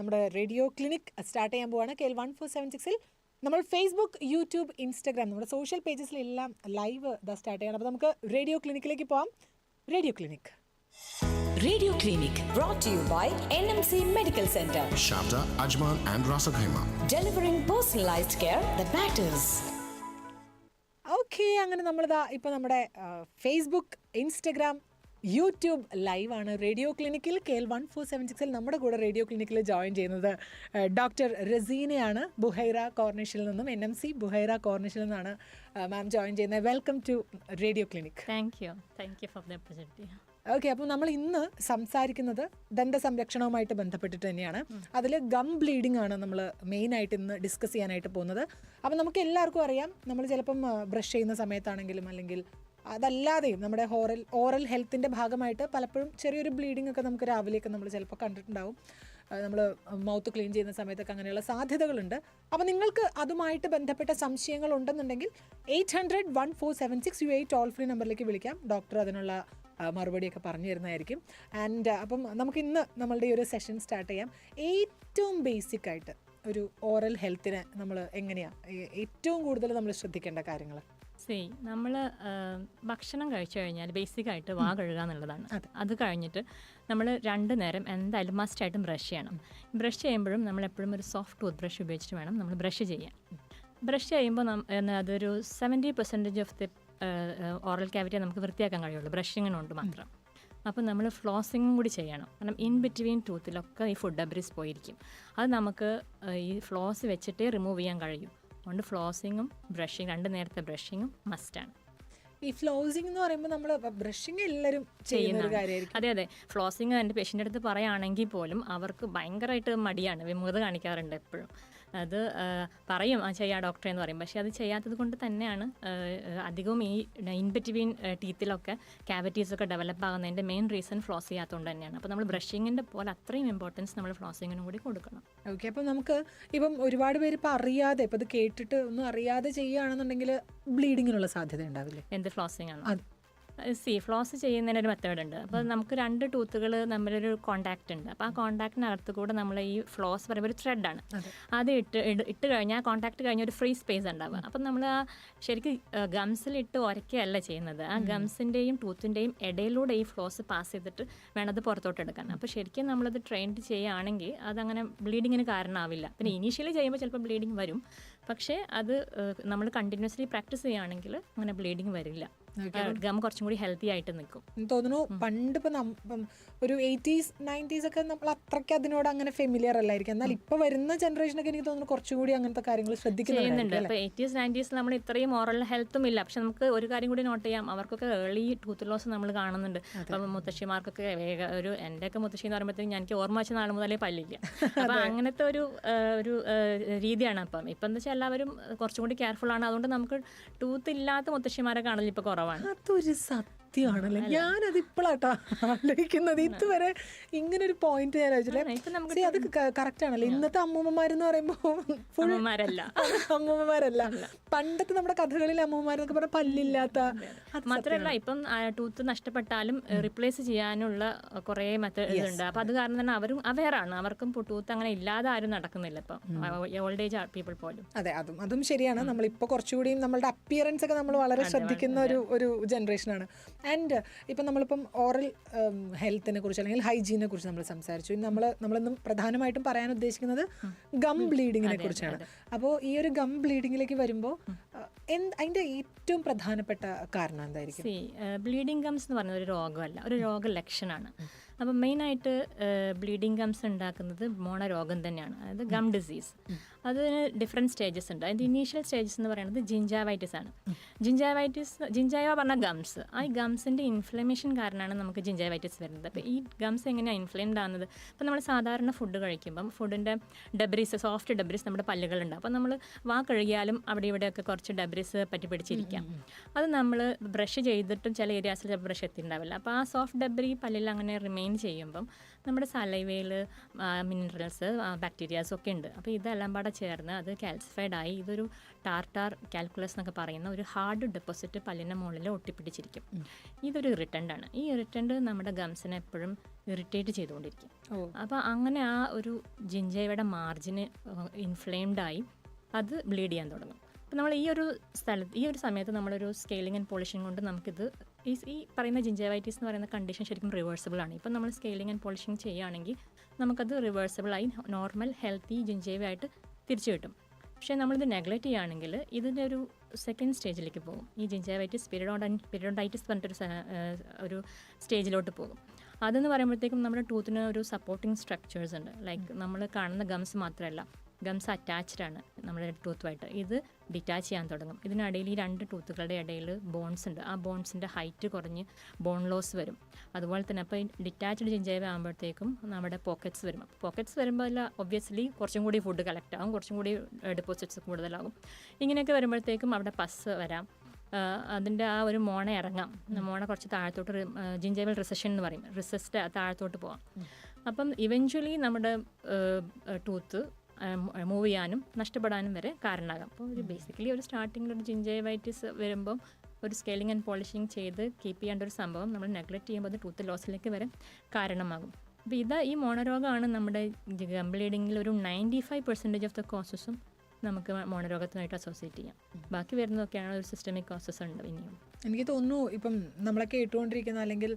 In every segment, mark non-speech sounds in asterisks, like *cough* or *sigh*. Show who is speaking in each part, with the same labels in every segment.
Speaker 1: നമ്മുടെ radio clinic start ചെയ്യാൻ പോവാണ് K L one four seven സിക്സിൽ നമ്മൾ ഫേസ്ബുക്ക് യൂട്യൂബ് ഇൻസ്റ്റാഗ്രാം നമ്മുടെ സോഷ്യൽ പേജസിലെല്ലാം ലൈവ് ഇതാ സ്റ്റാർട്ട് ചെയ്യണം അപ്പോൾ നമുക്ക് റേഡിയോ ക്ലിനിക്കിലേക്ക് പോവാം radio clinic
Speaker 2: radio clinic brought to you by NMC Medical Center.
Speaker 3: Shabda, Ajman, and Rasa Khaima.
Speaker 2: Delivering personalized care that matters.
Speaker 1: Okay അങ്ങനെ നമ്മളിതാ ഇപ്പോൾ നമ്മുടെ ഫേസ്ബുക്ക് ഇൻസ്റ്റഗ്രാം യൂട്യൂബ് ലൈവാണ് റേഡിയോ ക്ലിനിക്കിൽ K L one four seven സിക്സിൽ നമ്മുടെ കൂടെ radio ക്ലിനിക്കിൽ ജോയിൻ ചെയ്യുന്നത് ഡോക്ടർ റസീനയാണ്. ബുഹൈറ കോർണിഷിൽ നിന്നും എൻ എം സി ബുഹൈറ കോർണിഷിൽ നിന്നാണ് മാം ജോയിൻ ചെയ്യുന്നത്. Welcome to radio clinic.
Speaker 4: Thank you thank you for the opportunity
Speaker 1: okay അപ്പം നമ്മൾ ഇന്ന് സംസാരിക്കുന്നത് ദന്ത സംരക്ഷണവുമായിട്ട് ബന്ധപ്പെട്ടിട്ട് തന്നെയാണ്. അതിൽ ഗം ബ്ലീഡിംഗ് ആണ് നമ്മൾ മെയിനായിട്ട് ഇന്ന് ഡിസ്കസ് ചെയ്യാനായിട്ട് പോകുന്നത്. അപ്പം നമുക്ക് എല്ലാവർക്കും അറിയാം നമ്മൾ ചിലപ്പം ബ്രഷ് ചെയ്യുന്ന സമയത്താണെങ്കിലും അല്ലെങ്കിൽ അതല്ലാതെയും നമ്മുടെ ഹോറൽ ഓറൽ ഹെൽത്തിന്റെ ഭാഗമായിട്ട് പലപ്പോഴും ചെറിയൊരു ബ്ലീഡിംഗ് ഒക്കെ നമുക്ക് രാവിലെയൊക്കെ നമ്മൾ ചിലപ്പോൾ കണ്ടിട്ടുണ്ടാവും. നമ്മൾ മൗത്ത് ക്ലീൻ ചെയ്യുന്ന സമയത്തൊക്കെ അങ്ങനെയുള്ള സാധ്യതകളുണ്ട്. അപ്പോൾ നിങ്ങൾക്ക് അതുമായിട്ട് ബന്ധപ്പെട്ട സംശയങ്ങൾ ഉണ്ടെന്നുണ്ടെങ്കിൽ eight hundred one four seven six U eight toll free നമ്പറിലേക്ക് വിളിക്കാം. ഡോക്ടർ അതിനുള്ള മറുപടിയൊക്കെ പറഞ്ഞു തരുന്നതായിരിക്കും. ആൻഡ് അപ്പം നമുക്ക് ഇന്ന് നമ്മളുടെ ഈ ഒരു സെഷൻ സ്റ്റാർട്ട് ചെയ്യാം. ഏറ്റവും ബേസിക് ആയിട്ട് ഒരു ഓറൽ ഹെൽത്തിന് നമ്മൾ എങ്ങനെയാണ് ഏറ്റവും കൂടുതൽ നമ്മൾ ശ്രദ്ധിക്കേണ്ട കാര്യങ്ങൾ
Speaker 4: സി നമ്മൾ ഭക്ഷണം കഴിച്ചു കഴിഞ്ഞാൽ ബേസിക്കായിട്ട് വാ കഴുകുക എന്നുള്ളതാണ് അത്. കഴിഞ്ഞിട്ട് നമ്മൾ രണ്ട് നേരം എന്തായാലും മസ്റ്റായിട്ടും ബ്രഷ് ചെയ്യണം. ബ്രഷ് ചെയ്യുമ്പോഴും നമ്മൾ എപ്പോഴും ഒരു സോഫ്റ്റ് ടൂത്ത് ബ്രഷ് ഉപയോഗിച്ചിട്ട് വേണം നമ്മൾ ബ്രഷ് ചെയ്യാൻ. ബ്രഷ് ചെയ്യുമ്പോൾ അതൊരു seventy percentage of the oral cavity നമുക്ക് വൃത്തിയാക്കാൻ കഴിയുള്ളൂ. ബ്രഷിങ്ങിനുണ്ട് മാത്രം. അപ്പോൾ നമ്മൾ ഫ്ലോസിങ്ങും കൂടി ചെയ്യണം. കാരണം ഇൻ ബിറ്റ്വീൻ ടൂത്തിലൊക്കെ ഈ ഫുഡ് ഡബ്രിസ് പോയിരിക്കും. അത് നമുക്ക് ഈ ഫ്ലോസ് വെച്ചിട്ടേ റിമൂവ് ചെയ്യാൻ കഴിയും. അതുകൊണ്ട് ഫ്ലോസിങ്ങും ബ്രഷിങ് രണ്ട് നേരത്തെ ബ്രഷിങ്ങും മസ്റ്റാണ്
Speaker 1: ഈ ഫ്ലോസിംഗ് എന്ന് പറയുമ്പോൾ നമ്മൾ ബ്രഷിങ് എല്ലാവരും ചെയ്യുന്ന ഒരു കാര്യമായിരിക്കും.
Speaker 4: അതെ അതെ. ഫ്ലോസിങ് എന്റെ പേഷ്യന്റെ അടുത്ത് പറയുകയാണെങ്കിൽ പോലും അവർക്ക് ഭയങ്കരമായിട്ട് മടിയാണ്. വിമുഖത കാണിക്കാറുണ്ട് എപ്പോഴും. അത് പറയും ആ ചെയ്യാം ഡോക്ടറെ എന്ന് പറയും. പക്ഷേ അത് ചെയ്യാത്തത് കൊണ്ട് തന്നെയാണ് അധികവും ഈ ഇൻ ബിറ്റ്വീൻ ടീത്തിലൊക്കെ ക്യാവിറ്റീസ് ഒക്കെ ഡെവലപ്പ് ആകുന്നതിന്റെ മെയിൻ റീസൺ ഫ്ലോസ് ചെയ്യാത്തതുകൊണ്ട് തന്നെയാണ്. അപ്പോൾ നമ്മൾ ബ്രഷിങ്ങിന്റെ പോലെ അത്രയും ഇമ്പോർട്ടൻസ് നമ്മൾ ഫ്ലോസിങ്ങിനും കൂടി കൊടുക്കണം.
Speaker 1: ഓക്കെ അപ്പം നമുക്ക് ഇപ്പം ഒരുപാട് പേര് ഇപ്പം അറിയാതെ ഇപ്പം ഇത് കേട്ടിട്ട് ഒന്നും അറിയാതെ ചെയ്യുകയാണെന്നുണ്ടെങ്കിൽ ബ്ലീഡിങ്ങിനുള്ള സാധ്യത ഉണ്ടാവില്ലേ?
Speaker 4: എന്ത് ഫ്ലോസിങ് ആണ് സി ഫ്ലോസ് ചെയ്യുന്നതിന് ഒരു മെത്തേഡ് ഉണ്ട് അപ്പോൾ നമുക്ക് രണ്ട് ടൂത്തുകൾ തമ്മിലൊരു കോണ്ടാക്റ്റ് ഉണ്ട് അപ്പോൾ ആ കോണ്ടാക്റ്റിനകത്ത് കൂടെ നമ്മൾ ഈ ഫ്ലോസ് പറയുമ്പോൾ ഒരു ത്രെഡാണ്. അത്. ഇട്ട് ഇട്ട് കഴിഞ്ഞാൽ ആ കോണ്ടാക്ട് കഴിഞ്ഞ ഒരു ഫ്രീ സ്പേസ് ഉണ്ടാവുക. അപ്പം നമ്മൾ ആ ശരിക്കും ഗംസിലിട്ട് ഉരയ്ക്കുകയല്ല ചെയ്യുന്നത്. ആ ഗംസിന്റെയും ടൂത്തിന്റെയും ഇടയിലൂടെ ഈ ഫ്ലോസ് പാസ് ചെയ്തിട്ട് വേണം അത് പുറത്തോട്ട് എടുക്കാൻ. അപ്പോൾ ശരിക്കും നമ്മളത് ട്രെയിൻഡ് ചെയ്യുകയാണെങ്കിൽ അതങ്ങനെ ബ്ലീഡിങ്ങിന് കാരണമാവില്ല പിന്നെ ഇനീഷ്യലി ചെയ്യുമ്പോൾ ചിലപ്പോൾ ബ്ലീഡിങ് വരും. പക്ഷേ അത് നമ്മൾ കണ്ടിന്യൂസ്ലി പ്രാക്ടീസ് ചെയ്യുകയാണെങ്കിൽ അങ്ങനെ ബ്ലീഡിങ് വരില്ല. ഗം കുറച്ചും കൂടി ഹെൽത്തി ആയിട്ട് നിൽക്കും.
Speaker 1: തോന്നുന്നു പണ്ട് ഇപ്പം ഒരു എയ്റ്റീസ് നയന്റീസ് ഒക്കെ നമ്മൾ അത്രയ്ക്ക് അതിനോട് അങ്ങനെ ഫെമിലിയർ അല്ലായിരിക്കും. എന്നാൽ ഇപ്പൊ വരുന്ന ജനറേഷനൊക്കെ എനിക്ക് തോന്നുന്നു കുറച്ചുകൂടി അങ്ങനത്തെ കാര്യങ്ങൾ ശ്രദ്ധിക്കുന്നുണ്ട്
Speaker 4: ഇപ്പോൾ എയ്റ്റീസ് നയന്റീസ് നമ്മൾ ഇത്രയും ഓറൽ ഹെൽത്തും ഇല്ല. പക്ഷെ നമുക്ക് ഒരു കാര്യം കൂടി നോട്ട് ചെയ്യാം. അവർക്കൊക്കെ ഏർലി ടൂത്ത് ലോസ് നമ്മൾ കാണുന്നുണ്ട്. അപ്പം മുത്തശ്ശിമാർക്കൊക്കെ വേഗം ഒരു എന്റെയൊക്കെ മുത്തശ്ശി എന്ന് പറയുമ്പോഴത്തേക്കും എനിക്ക് ഓർമ്മ വെച്ച നാൾ മുതലേ പല്ലില്ല. *laughs* അപ്പം അങ്ങനത്തെ ഒരു ഒരു രീതിയാണ് അപ്പം. ഇപ്പം എന്താ വെച്ചാൽ എല്ലാവരും കുറച്ചും കൂടി കെയർഫുൾ ആണ്. അതുകൊണ്ട് നമുക്ക് ടൂത്ത് ഇല്ലാത്ത മുത്തശ്ശിമാരെ കാണൽ ഇപ്പോൾ കുറവാണ്
Speaker 1: അതൊരു സത്യമാണല്ലേ ഞാനത് ഇപ്പോഴാട്ടാ ആലോചിക്കുന്നത്. ഇതുവരെ ഇങ്ങനെ ഒരു പോയിന്റ് ഞാൻ ആലോചിച്ചില്ല അത് കറക്റ്റ് ആണല്ലോ? ഇന്നത്തെ അമ്മൂമ്മമാരെന്ന് പറയുമ്പോൾ ഫുൾ അമ്മൂമ്മമാരല്ല. *laughs* പണ്ടത്തെ നമ്മുടെ കഥകളിൽ അമ്മൂമ്മമാരെന്നൊക്കെ പറഞ്ഞാൽ പല്ലില്ലാത്ത
Speaker 4: മാത്രമല്ല ഇപ്പം ടൂത്ത് നഷ്ടപ്പെട്ടാലും റിപ്ലേസ് ചെയ്യാനുള്ള കുറേ മെത്തേഡ് ഉണ്ട് അപ്പം അത് കാരണം തന്നെ അവരും അവെയറാണ് അവർക്കും ടൂത്ത് അങ്ങനെ ഇല്ലാതെ ആരും നടക്കുന്നില്ല ഇപ്പം. ഓൾഡ് ഏജ് പീപ്പിൾ പോലും.
Speaker 1: അതെ അതും അതും ശരിയാണ്. നമ്മളിപ്പോൾ കുറച്ചുകൂടി നമ്മളുടെ അപ്പിയറൻസ് ഒക്കെ നമ്മൾ വളരെ ശ്രദ്ധിക്കുന്ന ഒരു ഒരു ജനറേഷനാണ് ആൻഡ് ഇപ്പം നമ്മളിപ്പം ഓറൽ ഹെൽത്തിനെ കുറിച്ച് അല്ലെങ്കിൽ ഹൈജീനെ കുറിച്ച് നമ്മൾ സംസാരിച്ചു. നമ്മൾ നമ്മളിന്നും പ്രധാനമായിട്ടും പറയാൻ ഉദ്ദേശിക്കുന്നത് ഗം ബ്ലീഡിങ്ങിനെ കുറിച്ചാണ്. അപ്പോൾ ഈ ഒരു ഗം ബ്ലീഡിങ്ങിലേക്ക് വരുമ്പോൾ എന്ത് അതിന്റെ ഏറ്റവും പ്രധാനപ്പെട്ട കാരണം എന്തായിരിക്കും?
Speaker 4: ബ്ലീഡിങ് ഗംസ് എന്ന് പറയുന്നത് ഒരു രോഗമല്ല ഒരു രോഗലക്ഷണമാണ് അപ്പം മെയിനായിട്ട് ബ്ലീഡിങ് ഗംസ് ഉണ്ടാക്കുന്നത് മോണ രോഗം തന്നെയാണ്. അതായത് ഗം ഡിസീസ്. അതിന് ഡിഫറെന്റ് സ്റ്റേജസ് ഉണ്ട്. അതിന്റെ ഇനീഷ്യൽ സ്റ്റേജസ് എന്ന് പറയുന്നത് ജിഞ്ചാവൈറ്റിസ് ആണ്. ജിഞ്ചാവൈറ്റിസ് ജിഞ്ചാവ പറഞ്ഞ ഗംസ് ആ ഗംസിന്റെ ഇൻഫ്ലമേഷൻ കാരണമാണ് നമുക്ക് ജിഞ്ചാവൈറ്റിസ് വരുന്നത്. അപ്പോൾ ഈ ഗംസ് എങ്ങനെയാണ് ഇൻഫ്ലെയിംഡ് ആകുന്നത് അപ്പോൾ നമ്മൾ സാധാരണ ഫുഡ് കഴിക്കുമ്പം ഫുഡിന്റെ ഡബ്രീസ് സോഫ്റ്റ് ഡബ്രീസ് നമ്മുടെ പല്ലുകളുണ്ട്. അപ്പോൾ നമ്മൾ വാ കഴുകിയാലും അവിടെ ഇവിടെയൊക്കെ കുറച്ച് ഡബ്രീസ് പറ്റി പിടിച്ചിരിക്കാം. അത് നമ്മൾ ബ്രഷ് ചെയ്തിട്ടും ചില ഏരിയാസിൽ ബ്രഷ് എത്തിയിട്ടുണ്ടാവില്ല. അപ്പോൾ ആ സോഫ്റ്റ് ഡെബ്രി പല്ലിൽ അങ്ങനെ റിമെയിൻ ചെയ്യുമ്പം നമ്മുടെ സലൈവയിൽ മിനറൽസ് ബാക്ടീരിയാസ് ഒക്കെ ഉണ്ട്. അപ്പോൾ ഇതെല്ലാം പാടെ ചേർന്ന് അത് കാൽസിഫൈഡ് ആയി ഇതൊരു ടാർട്ടാർ കാൽക്കുലസ് എന്നൊക്കെ പറയുന്ന ഒരു ഹാർഡ് ഡെപ്പോസിറ്റ് പല്ലിന്റെ മുകളിൽ ഒട്ടിപ്പിടിച്ചിരിക്കും. ഇതൊരു ഇറിറ്റന്റ് ആണ്. ഈ ഇറിറ്റന്റ് നമ്മുടെ ഗംസിനെ എപ്പോഴും ഇറിറ്റേറ്റ് ചെയ്തുകൊണ്ടിരിക്കും.
Speaker 1: ഓ.
Speaker 4: അപ്പോൾ അങ്ങനെ ആ ഒരു ജിഞ്ചയുടെ മാർജിന് ഇൻഫ്ലെയിംഡ് ആയി അത് ബ്ലീഡ് ചെയ്യാൻ തുടങ്ങും. അപ്പോൾ നമ്മൾ ഈ ഒരു സ്ഥലത്ത് ഈ ഒരു സമയത്ത് നമ്മളൊരു സ്കെയിലിംഗ് ആൻഡ് പോളിഷിംഗ് കൊണ്ട് നമുക്കിത് ഈ ഈ പറയുന്ന ജിഞ്ചൈവൈറ്റീസ് എന്ന് പറയുന്ന കണ്ടീഷൻ ശരിക്കും റിവേഴ്സിബിൾ ആണ്. ഇപ്പം നമ്മൾ സ്കെയിലിംഗ് ആൻഡ് പോളിഷിംഗ് ചെയ്യുകയാണെങ്കിൽ നമുക്കത് റിവേഴ്സിബിൾ ആയി നോർമൽ ഹെൽത്തി ജിഞ്ചേവായിട്ട് തിരിച്ചു കിട്ടും. പക്ഷേ നമ്മളിത് നെഗ്ലക്റ്റ് ചെയ്യുകയാണെങ്കിൽ ഇതിന്റെ ഒരു സെക്കൻഡ് സ്റ്റേജിലേക്ക് പോകും. ഈ ജിഞ്ചൈവൈറ്റിസ് പിരിഡോണ്ട പിരിഡോണ്ടൈറ്റിസ് പറഞ്ഞിട്ടൊരു ഒരു സ്റ്റേജിലോട്ട് പോകും. അതെന്ന് പറയുമ്പോഴത്തേക്കും നമ്മുടെ ടൂത്തിന് ഒരു സപ്പോർട്ടിങ് സ്ട്രക്ചേഴ്സ് ഉണ്ട്. ലൈക്ക് നമ്മൾ കാണുന്ന ഗംസ് മാത്രമല്ല. ഗംസ് അറ്റാച്ച്ഡ് ആണ് നമ്മുടെ ടൂത്തുമായിട്ട്. ഇത് ഡിറ്റാച്ച് ചെയ്യാൻ തുടങ്ങും. ഇതിനിടയിൽ ഈ രണ്ട് ടൂത്തുകളുടെ ഇടയിൽ ബോൺസ് ഉണ്ട്. ആ ബോൺസിന്റെ ഹൈറ്റ് കുറഞ്ഞ് ബോൺ ലോസ് വരും. അതുപോലെ തന്നെ അപ്പോൾ ഡിറ്റാച്ച്ഡ് ജിഞ്ചൈവ ആകുമ്പോഴത്തേക്കും നമ്മുടെ പോക്കറ്റ്സ് വരും. പോക്കറ്റ്സ് വരുമ്പോൾ അല്ല ഒബ്വിയസ്ലി കുറച്ചും കൂടി ഫുഡ് കളക്ട് ആകും കുറച്ചും കൂടി ഡെപ്പോസിറ്റ്സ് കൂടുതലാകും. ഇങ്ങനെയൊക്കെ വരുമ്പോഴത്തേക്കും അവിടെ പസ് വരാം. അതിന്റെ ആ ഒരു മോണ ഇറങ്ങാം. മോണ കുറച്ച് താഴത്തോട്ട് ജിഞ്ചൈവൽ റിസഷൻ എന്ന് പറയും. റിസസ്റ്റ് താഴത്തോട്ട് പോവാം. അപ്പം ഇവഞ്ച്വലി നമ്മുടെ ടൂത്ത് മൂവ് ചെയ്യാനും നഷ്ടപ്പെടാനും വരെ കാരണമാകാം. അപ്പോൾ ഒരു ബേസിക്കലി ഒരു സ്റ്റാർട്ടിങ്ങിൽ ഒരു ജിഞ്ചൈവൈറ്റിസ് വരുമ്പം ഒരു സ്കെയിലിംഗ് ആൻഡ് പോളിഷിങ് ചെയ്ത് കീപ്പ് ചെയ്യേണ്ട ഒരു സംഭവം നമ്മൾ നെഗ്ലക്ട് ചെയ്യുമ്പോൾ അത് ടൂത്ത് ലോസിലേക്ക് വരെ കാരണമാകും. അപ്പോൾ ഇത് ഈ മോണരോഗമാണ് നമ്മുടെ ഗം ബ്ലീഡിങ്ങിൽ ഒരു ninety five percentage of the കോസസും നമുക്ക് മോണരോഗത്തിനായിട്ട് അസോസിയേറ്റ് ചെയ്യാം. ബാക്കി വരുന്നതൊക്കെയാണ് ഒരു സിസ്റ്റമിക് കോസസ് ഉണ്ട് ഇനിയും.
Speaker 1: എനിക്ക് തോന്നുന്നു ഇപ്പം നമ്മളെ കേട്ടുകൊണ്ടിരിക്കുന്ന അല്ലെങ്കിൽ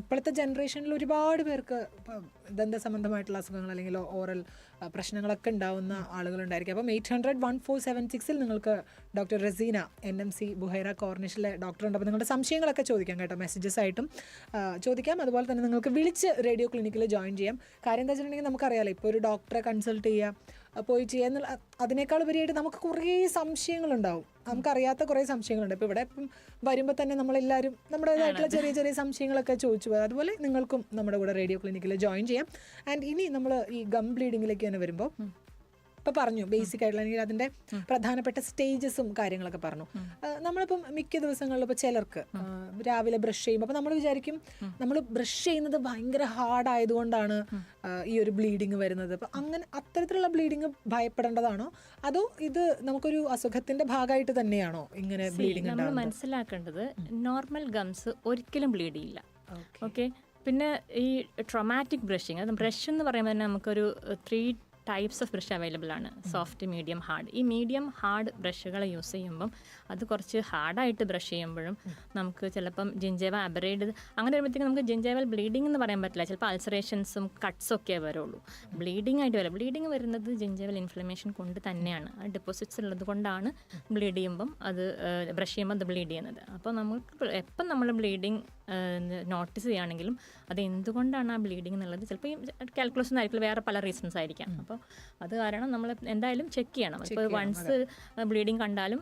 Speaker 1: ഇപ്പോഴത്തെ ജനറേഷനിൽ ഒരുപാട് പേർക്ക് ദന്ത സംബന്ധമായിട്ടുള്ള അസുഖങ്ങൾ അല്ലെങ്കിൽ ഓറൽ പ്രശ്നങ്ങളൊക്കെ ഉണ്ടാവുന്ന ആളുകളുണ്ടായിരിക്കും. അപ്പം eight hundred one four seven സിക്സിൽ നിങ്ങൾക്ക് doctor Razeena N M C Buhaira കോർണിഷിലെ doctor ഉണ്ട് അപ്പോൾ നിങ്ങളുടെ സംശയങ്ങളൊക്കെ ചോദിക്കാം കേട്ടോ മെസ്സേജസ് ആയിട്ടും ചോദിക്കാം. അതുപോലെ തന്നെ നിങ്ങൾക്ക് വിളിച്ച് റേഡിയോ ക്ലിനിക്കിൽ ജോയിൻ ചെയ്യാം. കാര്യം എന്താ വെച്ചിട്ടുണ്ടെങ്കിൽ നമുക്കറിയാലോ ഇപ്പോൾ ഒരു ഡോക്ടറെ കൺസൾട്ട് ചെയ്യുക പോയി ചെയ്യുക എന്നുള്ള അതിനേക്കാൾ ഉപരിയായിട്ട് നമുക്ക് കുറേ സംശയങ്ങളുണ്ടാവും. നമുക്കറിയാത്ത കുറേ സംശയങ്ങളുണ്ട്. ഇപ്പോൾ ഇവിടെ ഇപ്പം വരുമ്പോൾ തന്നെ നമ്മളെല്ലാവരും നമ്മുടേതായിട്ടുള്ള ചെറിയ ചെറിയ സംശയങ്ങളൊക്കെ ചോദിച്ചു പോകാം. അതുപോലെ നിങ്ങൾക്കും നമ്മുടെ കൂടെ റേഡിയോ ക്ലിനിക്കിൽ ജോയിൻ ചെയ്യാം. ആൻഡ് ഇനി നമ്മൾ ഈ ഗം ബ്ലീഡിങ്ങിലേക്ക് തന്നെ വരുമ്പോൾ ഇപ്പോൾ പറഞ്ഞു ബേസിക് ആയിട്ടുള്ള അല്ലെങ്കിൽ അതിന്റെ പ്രധാനപ്പെട്ട സ്റ്റേജസും കാര്യങ്ങളൊക്കെ പറഞ്ഞു. നമ്മളിപ്പം മിക്ക ദിവസങ്ങളിലും ഇപ്പോൾ ചിലർക്ക് രാവിലെ ബ്രഷ് ചെയ്യുമ്പോൾ അപ്പോൾ നമ്മൾ വിചാരിക്കും നമ്മൾ ബ്രഷ് ചെയ്യുന്നത് ഭയങ്കര ഹാർഡ് ആയതുകൊണ്ടാണ് ഈ ഒരു ബ്ലീഡിങ് വരുന്നത്. അപ്പോൾ അങ്ങനെ അത്തരത്തിലുള്ള ബ്ലീഡിങ് ഭയപ്പെടേണ്ടതാണോ? അതോ ഇത് നമുക്കൊരു അസുഖത്തിന്റെ ഭാഗമായിട്ട് തന്നെയാണോ ഇങ്ങനെ ബ്ലീഡിങ്
Speaker 4: നമ്മൾ മനസ്സിലാക്കേണ്ടത് നോർമൽ ഗംസ് ഒരിക്കലും ബ്ലീഡ് ചെയ്യില്ല. ഓക്കെ പിന്നെ ഈ ട്രൊമാറ്റിക് ബ്രഷിങ് അത് ബ്രഷ് എന്ന് പറയുമ്പോൾ തന്നെ നമുക്കൊരു three types of brush available ആണ്. സോഫ്റ്റ് മീഡിയം ഹാർഡ് ഈ മീഡിയം ഹാർഡ് ബ്രഷുകൾ യൂസ് ചെയ്യുമ്പം അത് കുറച്ച് ഹാർഡായിട്ട് ബ്രഷ് ചെയ്യുമ്പോഴും നമുക്ക് ചിലപ്പം ജിഞ്ചേവ അബറേഡ് അങ്ങനെ വരുമ്പോഴത്തേക്കും നമുക്ക് ജിഞ്ചേവൽ ബ്ലീഡിംഗ് എന്ന് പറയാൻ പറ്റില്ല. ചിലപ്പോൾ അൾസറേഷൻസും കട്ട്സും ഒക്കെ വരുള്ളൂ. ബ്ലീഡിംഗ് ആയിട്ട് വരും. ബ്ലീഡിംഗ് വരുന്നത് ജിഞ്ചേവൽ ഇൻഫ്ലമേഷൻ കൊണ്ട് തന്നെയാണ്. ആ ഡെപ്പോസിറ്റ്സ് ഉള്ളത് കൊണ്ടാണ് ബ്ലീഡ് ചെയ്യുമ്പം അത് ബ്രഷ് ചെയ്യുമ്പോൾ അത് ബ്ലീഡ് ചെയ്യുന്നത്. അപ്പോൾ നമുക്ക് എപ്പം നമ്മൾ ബ്ലീഡിങ് നോട്ടീസ് ചെയ്യുകയാണെങ്കിലും അത് എന്തുകൊണ്ടാണ് ആ ബ്ലീഡിങ് എന്നുള്ളത് ചിലപ്പോൾ ഈ കാൽക്കുലേഷൻ ആയിരിക്കില്ല. വേറെ പല റീസൺസ് ആയിരിക്കാം. അപ്പോൾ അത് കാരണം നമ്മൾ എന്തായാലും ചെക്ക് ചെയ്യണം. ഇപ്പോൾ വൺസ് ബ്ലീഡിങ് കണ്ടാലും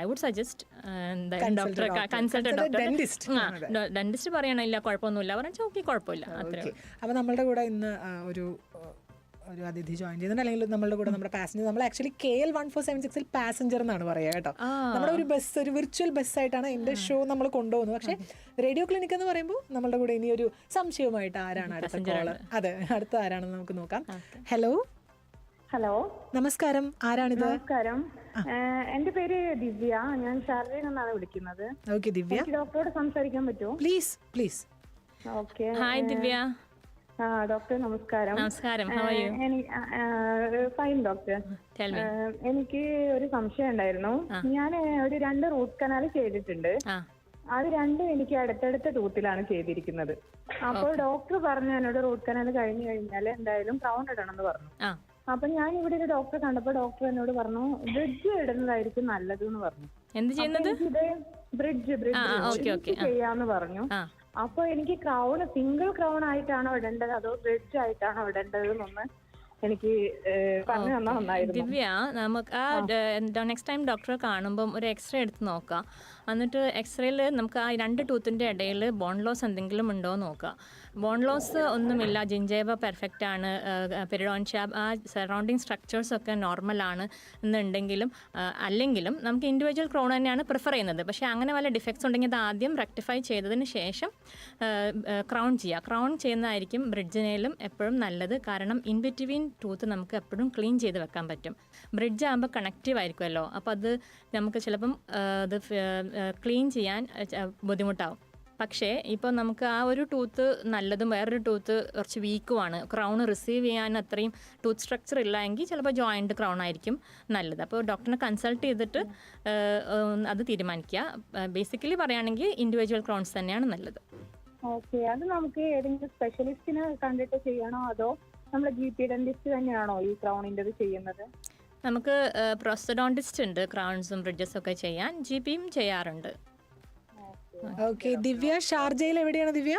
Speaker 4: ഐ വുഡ് സജസ്റ്റ് എന്തായാലും ഡോക്ടറെ കൺസൾട്ട് ഡോക്ടർ ഡെന്റിസ്റ്റ് പറയണില്ല കുഴപ്പമൊന്നുമില്ല. പറഞ്ഞാൽ ഓക്കെ കുഴപ്പമില്ല. അത്രേ
Speaker 1: ഓക്കെ. അപ്പോൾ നമ്മളുടെ കൂടെ ഇന്ന് ഒരു ഒരു അതിഥി ജോയിൻ ചെയ്യുന്നുണ്ട് അല്ലെങ്കിൽ നമ്മുടെ കൂടെ നമ്മുടെ പാസഞ്ചർ നമ്മൾ actually K L one four seven സിക്സിൽ പാസഞ്ചർ എന്നാണ് പറയുക കേട്ടോ. നമ്മുടെ ഒരു ബസ് ഒരു വിർച്വൽ ബസ്സായിട്ടാണ് എന്റെ ഷോ നമ്മൾ കൊണ്ടുപോകുന്നത്. പക്ഷേ റേഡിയോ ക്ലിനിക് എന്ന് പറയുമ്പോൾ നമ്മുടെ കൂടെ ഇനി ഒരു സംശയവുമായിട്ട് ആരാണ് അടുത്ത കോൾ അതെ അടുത്ത ആരാണെന്ന് നമുക്ക് നോക്കാം. Hello
Speaker 5: hello.
Speaker 1: നമസ്കാരം. ആരാണിത്?
Speaker 5: നമസ്കാരം. എന്റെ പേര് ദിവ്യ. ഞാൻ ഷാർജയിൽ നിന്നാണ് വിളിക്കുന്നത്.
Speaker 1: ഓക്കെ ദിവ്യ.
Speaker 5: ഡോക്ടറോട് സംസാരിക്കാൻ പറ്റുമോ?
Speaker 1: Please please.
Speaker 5: Okay
Speaker 4: hi Divya.
Speaker 5: ആ ഡോക്ടർ നമസ്കാരം.
Speaker 4: നമസ്കാരം. How are you
Speaker 5: fine doctor. എനിക്ക് ഒരു സംശയം ഉണ്ടായിരുന്നു. ഞാൻ ഒരു രണ്ട് റൂട്ട് കനാൽ ചെയ്തിട്ടുണ്ട്. അത് രണ്ടും എനിക്ക് അടുത്തടുത്ത ടൂത്തിലാണ് ചെയ്തിരിക്കുന്നത്. അപ്പോൾ ഡോക്ടർ പറഞ്ഞു എന്നോട് റൂട്ട് കനാൽ കഴിഞ്ഞു കഴിഞ്ഞാൽ എന്തായാലും ക്രൗൺ ഇടണം എന്ന് പറഞ്ഞു.
Speaker 4: ആ.
Speaker 5: അപ്പൊ ഞാൻ ഇവിടെ ഒരു ഡോക്ടറെ കണ്ടപ്പോ ഡോക്ടർ എന്നോട് പറഞ്ഞു ബ്രിഡ്ജ് ഇടുന്നതായിരിക്കും നല്ലത് എന്ന് പറഞ്ഞു.
Speaker 4: എന്ത് ചെയ്യുന്നത്?
Speaker 5: ബ്രിഡ്ജ്
Speaker 4: okay, okay,
Speaker 5: ബ്രിഡ്ജ് ചെയ്യാന്ന് പറഞ്ഞു. അപ്പൊ എനിക്ക് ക്രൗൺ സിംഗിൾ ക്രൗൺ ആയിട്ടാണോ ഇടേണ്ടത് അതോ ബ്രിഡ്ജ് ആയിട്ടാണോ ഇടേണ്ടത് എന്നൊന്ന് എനിക്ക് പറഞ്ഞു നന്നായിരുന്നു.
Speaker 4: ദിവ്യ നമുക്ക് ആ നെക്സ്റ്റ് ടൈം ഡോക്ടറെ കാണുമ്പം ഒരു എക്സ്റേ എടുത്ത് നോക്കാം. എന്നിട്ട് എക്സ്റേയിൽ നമുക്ക് ആ രണ്ട് ടൂത്തിന്റെ ഇടയിൽ ബോൺ ലോസ് എന്തെങ്കിലും ഉണ്ടോ എന്ന് നോക്കുക ബോൺ ലോസ് ഒന്നുമില്ല. ജിഞ്ചേവ പെർഫെക്റ്റ് ആണ്. പെരിഡോൺഷ്യ ആ സറൗണ്ടിങ് നോർമൽ ആണ് എന്നുണ്ടെങ്കിലും അല്ലെങ്കിലും നമുക്ക് ഇൻഡിവിജ്വൽ ക്രോൺ തന്നെയാണ് പ്രിഫർ ചെയ്യുന്നത്. പക്ഷേ അങ്ങനെ വല്ല ഡിഫക്ട്സ് ഉണ്ടെങ്കിൽ അത് ആദ്യം റെക്ടിഫൈ ചെയ്തതിന് ശേഷം ക്രൗൺ ചെയ്യുക ക്രൗൺ ചെയ്യുന്നതായിരിക്കും ബ്രിഡ്ജിനേലും എപ്പോഴും നല്ലത്. കാരണം ഇൻ ബിറ്റ്വീൻ ടൂത്ത് നമുക്ക് എപ്പോഴും ക്ലീൻ ചെയ്ത് വെക്കാൻ പറ്റും. ബ്രിഡ്ജ് ആകുമ്പോൾ കണക്റ്റീവ് ആയിരിക്കുമല്ലോ. അപ്പോൾ അത് നമുക്ക് ചിലപ്പം അത് ക്ലീൻ ചെയ്യാൻ ബുദ്ധിമുട്ടാവും. പക്ഷേ ഇപ്പോൾ നമുക്ക് ആ ഒരു ടൂത്ത് നല്ലതും വേറൊരു ടൂത്ത് കുറച്ച് വീക്കുമാണ് ക്രൗൺ റിസീവ് ചെയ്യാൻ അത്രയും ടൂത്ത് സ്ട്രക്ചർ ഇല്ല എങ്കിൽ ചിലപ്പോൾ ജോയിന്റ് ക്രൗൺ ആയിരിക്കും നല്ലത്. അപ്പോൾ ഡോക്ടറിനെ കൺസൾട്ട് ചെയ്തിട്ട് അത് തീരുമാനിക്കുക. ബേസിക്കലി പറയുകയാണെങ്കിൽ ഇൻഡിവിജ്വൽ ക്രൗൺസ് തന്നെയാണ് നല്ലത്.
Speaker 5: ഓക്കെ. അത് നമുക്ക് ഏതെങ്കിലും സ്പെഷ്യലിസ്റ്റിനെ കണ്ടിട്ട് ചെയ്യണോ? അതോ നമ്മുടെ ജി പി ഡെന്റിസ്റ്റ് തന്നെയാണോ ഈ ക്രൗണിന്റെത് ചെയ്യുന്നത്?
Speaker 4: നമുക്ക് പ്രൊസ്റ്റഡോണ്ടിസ്റ്റ് ഉണ്ട്. ക്രൗൺസും ബ്രിഡ്ജസും ഒക്കെ ചെയ്യാൻ ജി പിയും ചെയ്യാറുണ്ട്.
Speaker 1: ഓക്കെ. ദിവ്യ ഷാർജയിൽ എവിടെയാണ് ദിവ്യ?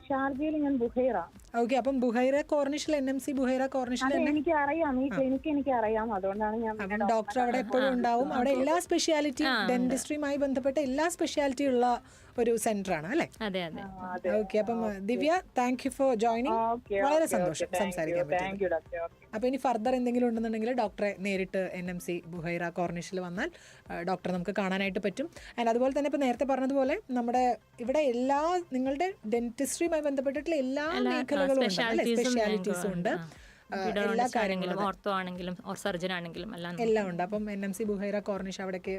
Speaker 5: ഷാർജയിൽ ഞാൻ ബുഹൈറ
Speaker 1: ഓക്കെ അപ്പം ബുഹൈറ കോർണിഷിൽ എൻ എം സി ബുഹൈറ കോർണിഷിൽ
Speaker 5: എനിക്ക് അറിയാം ഈ ക്ലിനിക്ക് എനിക്ക് അറിയാം അതുകൊണ്ടാണ് ഞാൻ
Speaker 1: ഡോക്ടർ അവിടെ എപ്പോഴും ഉണ്ടാവും. അവിടെ എല്ലാ സ്പെഷ്യാലിറ്റി ഡെന്റിസ്ട്രിയുമായി ബന്ധപ്പെട്ട എല്ലാ സ്പെഷ്യാലിറ്റി ഉള്ള ഒരു സെന്റർ ആണ് അല്ലെ?
Speaker 4: അതെ അതെ.
Speaker 1: ഓക്കെ അപ്പം Divya thank you for joining വളരെ സന്തോഷം സംസാരിക്കാൻ പറ്റും
Speaker 5: അപ്പൊ ഡോക്ടർ ഓക്കെ
Speaker 1: അപ്പോൾ ഇനി ഫർദർ എന്തെങ്കിലും ഉണ്ടെന്നുണ്ടെങ്കിൽ ഡോക്ടറെ നേരിട്ട് എൻ എം സി ബുഹൈറ കോർണിഷിൽ വന്നാൽ ഡോക്ടറെ നമുക്ക് കാണാനായിട്ട് പറ്റും. ആൻഡ് അതുപോലെ തന്നെ ഇപ്പൊ നേരത്തെ പറഞ്ഞതുപോലെ നമ്മുടെ ഇവിടെ എല്ലാ നിങ്ങളുടെ ഡെന്റിസ്ട്രിയുമായി ബന്ധപ്പെട്ടിട്ടുള്ള എല്ലാ മേഖലകളും സ്പെഷ്യാലിറ്റീസും ഉണ്ട്. എല്ലാ കാര്യങ്ങളും
Speaker 4: ഓർത്തോ ആണെങ്കിലും ഓർ സർജൻ ആണെങ്കിലും എല്ലാം
Speaker 1: എല്ലാം ഉണ്ട്. അപ്പം N M C Buhaira Corniche അവിടേക്ക്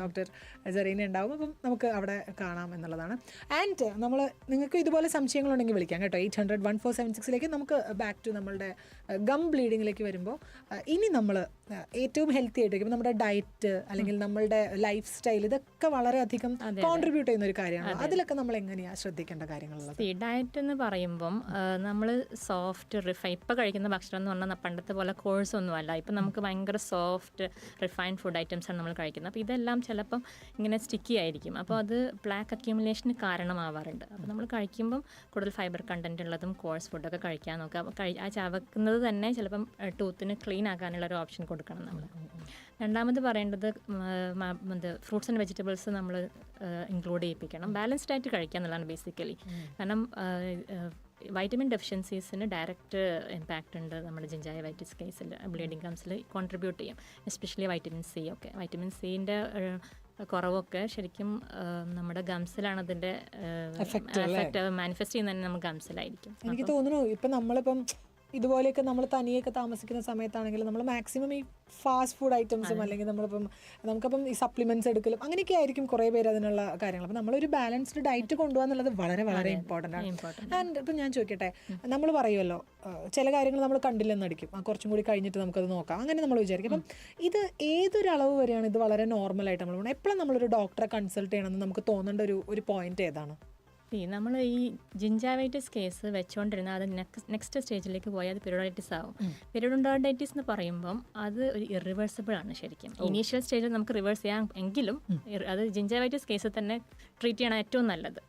Speaker 1: ഡോക്ടർ ജെറീന ഉണ്ടാവും. അപ്പം നമുക്ക് അവിടെ കാണാം എന്നുള്ളതാണ്. ആൻഡ് നമ്മൾ നിങ്ങൾക്ക് ഇതുപോലെ സംശയങ്ങളുണ്ടെങ്കിൽ വിളിക്കാം കേട്ടോ. Eight hundred one four seven സിക്സിലേക്ക് നമുക്ക് ബാക്ക് ടു നമ്മളുടെ ഗം ബ്ലീഡിങ്ങിലേക്ക് വരുമ്പോൾ ഇനി നമ്മൾ ഏറ്റവും ഹെൽത്തി ആയിട്ട് ഇപ്പം നമ്മുടെ ഡയറ്റ് അല്ലെങ്കിൽ നമ്മളുടെ ലൈഫ് സ്റ്റൈൽ ഇതൊക്കെ വളരെയധികം കോൺട്രിബ്യൂട്ട് ചെയ്യുന്ന ഒരു കാര്യമാണ്. അതിലൊക്കെ നമ്മൾ എങ്ങനെയാണ് ശ്രദ്ധിക്കേണ്ട കാര്യങ്ങളുള്ളത്?
Speaker 4: ഈ ഡയറ്റ് എന്ന് പറയുമ്പം നമ്മൾ സോഫ്റ്റ് റിഫൈൻ ഇപ്പം കഴിക്കുന്ന ഭക്ഷണം എന്ന് പറഞ്ഞാൽ പണ്ടത്തെ പോലെ കോഴ്സ് ഒന്നുമല്ല ഇപ്പം നമുക്ക് ഭയങ്കര സോഫ്റ്റ് റിഫൈൻഡ് ഫുഡ് ഐറ്റംസ് ആണ് നമ്മൾ കഴിക്കുന്നത്. അപ്പോൾ ഇതെല്ലാം ചിലപ്പം ഇങ്ങനെ സ്റ്റിക്കി ആയിരിക്കും. അപ്പോൾ അത് ബ്ലാക്ക് അക്യൂമുലേഷന് കാരണമാവാറുണ്ട്. അപ്പോൾ നമ്മൾ കഴിക്കുമ്പം കൂടുതൽ ഫൈബർ കണ്ടന്റ് ഉള്ളതും കോഴ്സ് ഫുഡൊക്കെ കഴിക്കാൻ നോക്കുക. അപ്പോൾ കഴി ആ ചവക്കുന്നത് തന്നെ ചിലപ്പം ടൂത്തിന് ക്ലീൻ ആക്കാനുള്ള ഒരു ഓപ്ഷൻ കൊടുക്കണം നമ്മൾ രണ്ടാമത് പറയേണ്ടത് ഫ്രൂട്ട്സ് ആൻഡ് വെജിറ്റബിൾസ് നമ്മൾ ഇൻക്ലൂഡ് ചെയ്യിപ്പിക്കണം. ബാലൻസ്ഡ് ആയിട്ട് കഴിക്കുക എന്നുള്ളതാണ് ബേസിക്കലി കാരണം വൈറ്റമിൻ ഡെഫിഷ്യൻസീസിന് ഡയറക്റ്റ് ഇമ്പാക്റ്റ് ഉണ്ട് നമ്മുടെ ജിഞ്ചായ വൈറ്റിസ് കേസിൽ ബ്ലീഡിങ് കംസിൽ കോൺട്രിബ്യൂട്ട് ചെയ്യും. എസ്പെഷ്യലി വൈറ്റമിൻ സി ഒക്കെ. വൈറ്റമിൻ സീന്റെ കുറവൊക്കെ ശരിക്കും നമ്മുടെ ഗംസിലാണ് അതിന്റെ എഫക്റ്റ് മാനിഫെസ്റ്റ് ചെയ്യുന്നതന്നെ നമ്മൾ നമുക്ക് ഗംസിലായിരിക്കും
Speaker 1: എനിക്ക് തോന്നുന്നു ഇപ്പം നമ്മളിപ്പം ഇതുപോലെയൊക്കെ നമ്മൾ തനിയൊക്കെ താമസിക്കുന്ന സമയത്താണെങ്കിൽ നമ്മൾ മാക്സിമം ഈ ഫാസ്റ്റ് ഫുഡ് ഐറ്റംസും അല്ലെങ്കിൽ നമ്മളിപ്പം നമുക്കപ്പം ഈ സപ്ലിമെന്റ്സ് എടുക്കലും അങ്ങനെയൊക്കെ ആയിരിക്കും കുറേ പേര് അതിനുള്ള കാര്യങ്ങൾ. അപ്പം നമ്മളൊരു ബാലൻസ്ഡ് ഡയറ്റ് കൊണ്ടുപോകാന്നുള്ളത് വളരെ വളരെ ഇമ്പോർട്ടന്റ് ആണ്. ആൻഡ് ഇപ്പം ഞാൻ ചോദിക്കട്ടെ നമ്മൾ പറയുമല്ലോ ചില കാര്യങ്ങൾ നമ്മൾ കണ്ടില്ലെന്നടിക്കും ആ, കുറച്ചും കൂടി കഴിഞ്ഞിട്ട് നമുക്കത് നോക്കാം. അങ്ങനെ നമ്മൾ വിചാരിക്കും. അപ്പം ഇത് ഏതൊരളവ് വരെയാണ് ഇത് വളരെ നോർമലായിട്ട് നമ്മൾ എപ്പോഴും നമ്മളൊരു ഡോക്ടറെ കൺസൾട്ട് ചെയ്യണമെന്ന് നമുക്ക് തോന്നേണ്ട ഒരു ഒരു പോയിന്റ് ഏതാണ്?
Speaker 4: ഈ നമ്മൾ ഈ ജിഞ്ചാവൈറ്റിസ് കേസ് വെച്ചുകൊണ്ടിരുന്ന അത് നെക്സ്റ്റ് സ്റ്റേജിലേക്ക് പോയാൽ അത് പെരിഡോഡൈറ്റിസ് ആവും. പെരിഡോഡൈറ്റിസ് എന്ന് പറയുമ്പം അത് ഒരു ഇറിവേഴ്സിബിൾ ആണ് ശരിക്കും. ഇനീഷ്യൽ സ്റ്റേജിൽ നമുക്ക് റിവേഴ്സ് ചെയ്യാം എങ്കിലും അത് ജിഞ്ചാവൈറ്റിസ് കേസ് തന്നെ ട്രീറ്റ് ചെയ്യണം ഏറ്റവും നല്ലത്.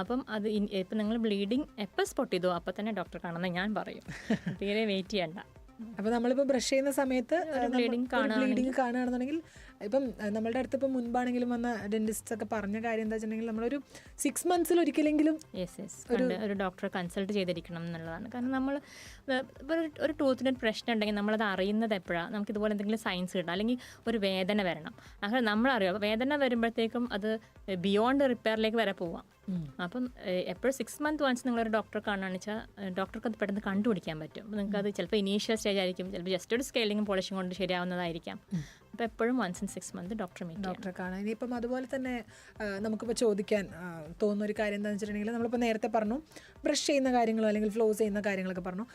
Speaker 4: അപ്പം അത് ഇപ്പം നിങ്ങൾ ബ്ലീഡിങ് എപ്പോൾ സ്പോട്ട് ചെയ്തോ അപ്പോൾ തന്നെ ഡോക്ടർ കാണുന്ന ഞാൻ പറയും. *laughs* തീരെ വെയിറ്റ് ചെയ്യണ്ട.
Speaker 1: അപ്പൊ നമ്മളിപ്പോ ബ്രഷ് ചെയ്യുന്ന സമയത്ത് ബ്ലീഡിങ് കാണുകയാണെന്നുണ്ടെങ്കിൽ ഇപ്പം നമ്മളുടെ അടുത്ത് ഇപ്പം മുൻപാണെങ്കിലും വന്ന ഡെന്റിസ്റ്റ് ഒക്കെ പറഞ്ഞ കാര്യം എന്താ വെച്ചിട്ടുണ്ടെങ്കിൽ നമ്മളൊരു സിക്സ് മന്ത്സിൽ ഒരിക്കലെങ്കിലും
Speaker 4: യെസ് യെസ് ഒരു ഡോക്ടറെ കൺസൾട്ട് ചെയ്തിരിക്കണം എന്നുള്ളതാണ്. കാരണം നമ്മൾ ഇപ്പോൾ ഒരു ടൂത്തിന്റെ പ്രശ്നം ഉണ്ടെങ്കിൽ നമ്മളത് അറിയുന്നത് എപ്പോഴാണ് നമുക്ക് ഇതുപോലെ എന്തെങ്കിലും സയൻസ് കിട്ടണം അല്ലെങ്കിൽ ഒരു വേദന വരണം. അങ്ങനെ നമ്മളറിയാം. വേദന വരുമ്പോഴത്തേക്കും അത് ബിയോണ്ട് റിപ്പയറിലേക്ക് വരെ പോവാം. അപ്പം എപ്പോഴും സിക്സ് മന്ത് വൺസ് നിങ്ങളൊരു ഡോക്ടറെ കാണുകയാണെന്ന് വെച്ചാൽ ഡോക്ടർക്ക് അത് പെട്ടെന്ന് കണ്ടുപിടിക്കാൻ പറ്റും. നിങ്ങൾക്ക് അത് ചിലപ്പോൾ ഇനീഷ്യൽ സ്റ്റേജ് ആയിരിക്കും. ചിലപ്പോൾ ജസ്റ്റ് ഒരു സ്കെയിലിങ്ങും പോളിഷും കൊണ്ട് ശരിയാവുന്നതായിരിക്കാം. അപ്പോൾ എപ്പോഴും വൺസ് ഇൻ സിക്സ് മന്ത് ഡോക്ടറെ മീറ്റ് ഡോക്ടർ
Speaker 1: ഡോക്ടറെ കാണാൻ ഇനിയിപ്പം അതുപോലെ തന്നെ നമുക്കിപ്പോൾ ചോദിക്കാൻ തോന്നുന്ന ഒരു കാര്യം എന്താണെന്ന് വെച്ചിട്ടുണ്ടെങ്കിൽ നമ്മളിപ്പോൾ നേരത്തെ പറഞ്ഞു ബ്രഷ് ചെയ്യുന്ന കാര്യങ്ങളോ അല്ലെങ്കിൽ ഫ്ലോസ് ചെയ്യുന്ന കാര്യങ്ങളൊക്കെ പറഞ്ഞു.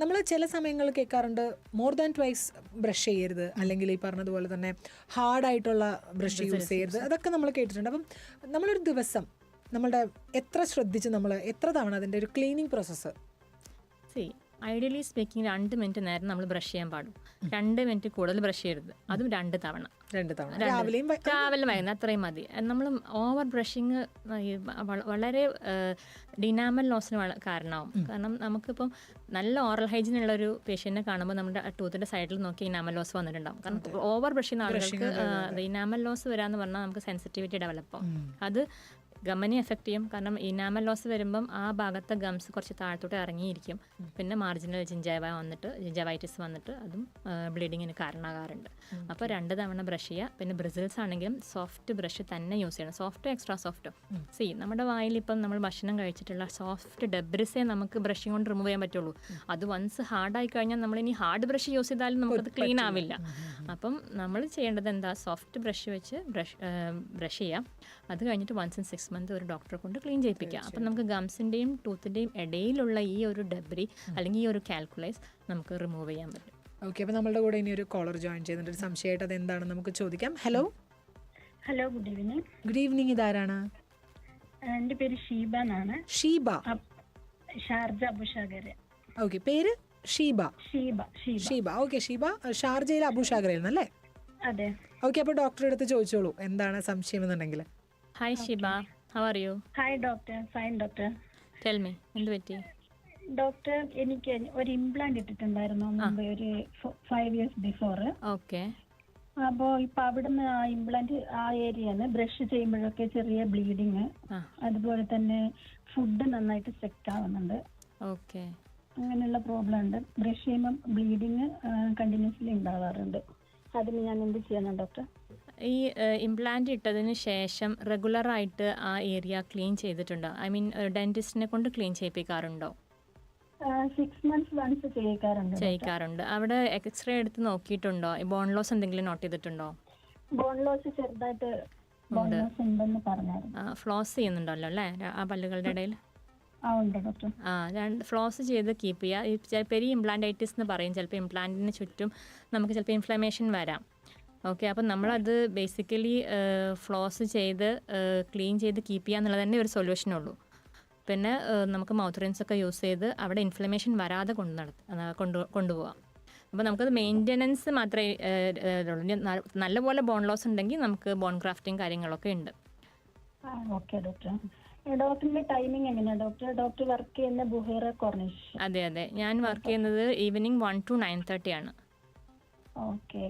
Speaker 1: നമ്മൾ ചില സമയങ്ങളിൽ കേൾക്കാറുണ്ട് മോർ ദാൻ ട്വൈസ് ബ്രഷ് ചെയ്യരുത്. അല്ലെങ്കിൽ ഈ പറഞ്ഞതുപോലെ തന്നെ ഹാർഡായിട്ടുള്ള ബ്രഷ് യൂസ് ചെയ്യരുത്. അതൊക്കെ നമ്മൾ കേട്ടിട്ടുണ്ട്. അപ്പം നമ്മളൊരു ദിവസം നമ്മളുടെ എത്ര ശ്രദ്ധിച്ച് നമ്മൾ എത്ര തവണ അതിന്റെ ഒരു cleaning process
Speaker 4: C ideally speaking രണ്ട് മിനിറ്റ് നേരം നമ്മൾ ബ്രഷ് ചെയ്യാൻ പാടും. രണ്ട് മിനിറ്റ് കൂടുതൽ ബ്രഷ് ചെയ്യരുത്. അതും രണ്ട് തവണ.
Speaker 1: രണ്ട് തവണ. രാവിലെയും
Speaker 4: രാവിലെ വൈകുന്നേരം അത്രയും മതി. നമ്മൾ ഓവർ ബ്രഷിങ് വളരെ ഡിനാമൽ ലോസിന് കാരണമാവും. കാരണം നമുക്കിപ്പം നല്ല ഓറൽ ഹൈജീൻ ഉള്ള ഒരു പേഷ്യന്റിനെ കാണുമ്പോൾ നമ്മുടെ ടൂത്തിന്റെ സൈഡിൽ നോക്കി ഇനാമൽ ലോസ് വന്നിട്ടുണ്ടാവും. കാരണം ഓവർ ബ്രഷ് ചെയ്യുന്ന ആളുകൾക്ക് ഇനാമൽ ലോസ് വരാന്ന് പറഞ്ഞാൽ നമുക്ക് സെൻസിറ്റിവിറ്റി ഡെവലപ്പ് ആവും. അത് ഗമ്മനെ എഫക്റ്റ് ചെയ്യും. കാരണം ഇനാമൽ ലോസ് വരുമ്പം ആ ഭാഗത്തെ ഗംസ് കുറച്ച് താഴത്തോട്ട് ഇറങ്ങിയിരിക്കും. പിന്നെ മാർജിനൽ ജിഞ്ചാവ വന്നിട്ട് ജിഞ്ചാവൈറ്റിസ് വന്നിട്ട് അതും ബ്ലീഡിങ്ങിന് കാരണമാകാറുണ്ട്. അപ്പോൾ രണ്ട് തവണ ബ്രഷ് ചെയ്യുക. പിന്നെ ബ്രിസിൽസ് ആണെങ്കിലും സോഫ്റ്റ് ബ്രഷ് തന്നെ യൂസ് ചെയ്യണം. സോഫ്റ്റോ എക്സ്ട്രാ സോഫ്റ്റോ സി നമ്മുടെ വായിൽ ഇപ്പം നമ്മൾ ഭക്ഷണം കഴിച്ചിട്ടുള്ള സോഫ്റ്റ് ഡെബ്രിസേ നമുക്ക് ബ്രഷിംഗ് കൊണ്ട് റിമൂവ് ചെയ്യാൻ പറ്റുള്ളൂ. അത് വൺസ് ഹാർഡായി കഴിഞ്ഞാൽ നമ്മൾ ഇനി ഹാർഡ് ബ്രഷ് യൂസ് ചെയ്താലും നമുക്കത് ക്ലീൻ ആവില്ല. അപ്പം നമ്മൾ ചെയ്യേണ്ടത് എന്താ? സോഫ്റ്റ് ബ്രഷ് വെച്ച് ബ്രഷ് ബ്രഷ് ചെയ്യാം. അത് കഴിഞ്ഞിട്ട് വൺസ് ഇൻ സിക്സ് മന്ത് ഒരു ഡോക്ടറെ കൊണ്ട് ക്ലീൻ ചെയ്യിപ്പിക്കാം അപ്പം നമുക്ക് ഗംസിന്റെയും ടൂത്തിന്റെയും ഇടയിലുള്ള ഈ ഒരു ഡെബ്രി അല്ലെങ്കിൽ ഈ ഒരു കാൽക്കുലൈസ് നമുക്ക് റിമൂവ് ചെയ്യാൻ പറ്റും.
Speaker 1: ഓക്കെ അപ്പോൾ നമ്മളുടെ കൂടെ ഇനി ഒരു കോളർ ജോയിൻ ചെയ്യുന്നുണ്ട്. ഒരു സംശയമായിട്ട് അത് എന്താണെന്ന് നമുക്ക് ചോദിക്കാം. Hello
Speaker 6: hello good evening
Speaker 1: good evening ഇതാരാണ്?
Speaker 6: എന്റെ പേര് ഷീബ എന്നാണ്.
Speaker 1: ഷീബ.
Speaker 6: ഷാർജ അബുഷാഗര്
Speaker 1: ഓക്കെ പേര് ഷീബ.
Speaker 6: ഷീബ ഷീബ.
Speaker 1: ഷീബ. ഓക്കെ ഷീബ ഷാർജയിലെ അബുഷാഗരയിൽ നിന്നല്ലേ
Speaker 6: അതെ.
Speaker 1: ഓക്കെ അപ്പോൾ ഡോക്ടറെ അടുത്ത് ചോദിച്ചോളൂ. എന്താണ് സംശയം എന്നുണ്ടെങ്കിൽ.
Speaker 4: Hi Sheeba how are you
Speaker 6: hi doctor fine doctor
Speaker 4: tell me എന്ത് പറ്റി?
Speaker 6: ഡോക്ടർ എനിക്ക് ഒരു ഇംപ്ലാന്റ് ഇട്ടിട്ടുണ്ടായിരുന്നു മുമ്പ് ഒരു ഫൈവ് ഇയേഴ്സ് ബിഫോർ
Speaker 4: ഓക്കെ
Speaker 6: അപ്പോ ഇപ്പൊ അവിടുന്ന് ആ ഇംപ്ലാന്റ് ആ ഏരിയന്ന് ബ്രഷ് ചെയ്യുമ്പോഴൊക്കെ ചെറിയ ബ്ലീഡിങ് അതുപോലെ തന്നെ ഫുഡ് നന്നായിട്ട് സെറ്റ് ആവുന്നുണ്ട്.
Speaker 4: ഓക്കെ
Speaker 6: അങ്ങനെയുള്ള പ്രോബ്ലം ഉണ്ട്. ബ്രഷ് ചെയ്യുമ്പോൾ ബ്ലീഡിങ് കണ്ടിന്യൂസ്ലി ഉണ്ടാവാറുണ്ട്. അതിന് ഞാൻ എന്ത് ചെയ്യണം ഡോക്ടർ
Speaker 4: ഈ ഇംപ്ലാന്റ് ഇട്ടതിന് ശേഷം റെഗുലറായിട്ട് ആ ഏരിയ ക്ലീൻ ചെയ്തിട്ടുണ്ടോ? ഐ മീൻ ഡെന്റിസ്റ്റിനെ കൊണ്ട് ക്ലീൻ ചെയ്യിപ്പിക്കാറുണ്ടോ?
Speaker 6: സിക്സ് മന്ത്സ് വൺസ് ചെയ്യിക്കാറുണ്ട്
Speaker 4: ചെയ്യിക്കാറുണ്ട്. അവിടെ എക്സ്റേ എടുത്ത് നോക്കിയിട്ടുണ്ടോ? ബോൺ ലോസ് എന്തെങ്കിലും നോട്ട് ചെയ്തിട്ടുണ്ടോ?
Speaker 6: ബോൺ ലോസ് ചെറുതായിട്ട്
Speaker 4: ഫ്ലോസ് ചെയ്യുന്നുണ്ടല്ലോ അല്ലേ? ആ പല്ലുകളുടെ ഇടയിൽ?
Speaker 6: ആ
Speaker 4: രണ്ട് ഫ്ലോസ് ചെയ്ത് കീപ്പ് ചെയ്യുക. പെരി ഇംപ്ലാന്റൈറ്റിസ് എന്ന് പറയും. ചിലപ്പോൾ ഇംപ്ലാന്റിന് ചുറ്റും നമുക്ക് ചിലപ്പോൾ ഇൻഫ്ലമേഷൻ വരാം. ഓക്കെ അപ്പം നമ്മളത് ബേസിക്കലി ഫ്ലോസ് ചെയ്ത് ക്ലീൻ ചെയ്ത് കീപ്പ് ചെയ്യുക എന്നുള്ളത് തന്നെ ഒരു സൊല്യൂഷനുള്ളൂ പിന്നെ നമുക്ക് മൗത്ത് റിൻസ് ഒക്കെ യൂസ് ചെയ്ത് അവിടെ ഇൻഫ്ലമേഷൻ വരാതെ കൊണ്ട് നടത്ത കൊണ്ടു കൊണ്ടുപോകാം അപ്പോൾ നമുക്കത് മെയിന്റനൻസ് മാത്രമേ ഉള്ളൂ. നല്ലപോലെ ബോൺ ലോസ് ഉണ്ടെങ്കിൽ നമുക്ക് ബോൺ ക്രാഫ്റ്റിംഗ് കാര്യങ്ങളൊക്കെ ഉണ്ട്.
Speaker 6: Okay doctor. ഡോക്ടറിന്റെ ടൈമിംഗ് ഡോക്ടർ ഡോക്ടർ വർക്ക് ചെയ്യുന്ന ബുഹേറ കോർണിഷ്.
Speaker 4: അതെ അതെ. ഞാൻ വർക്ക് ചെയ്യുന്നത് evening one two nine thirty ആണ്
Speaker 6: okay.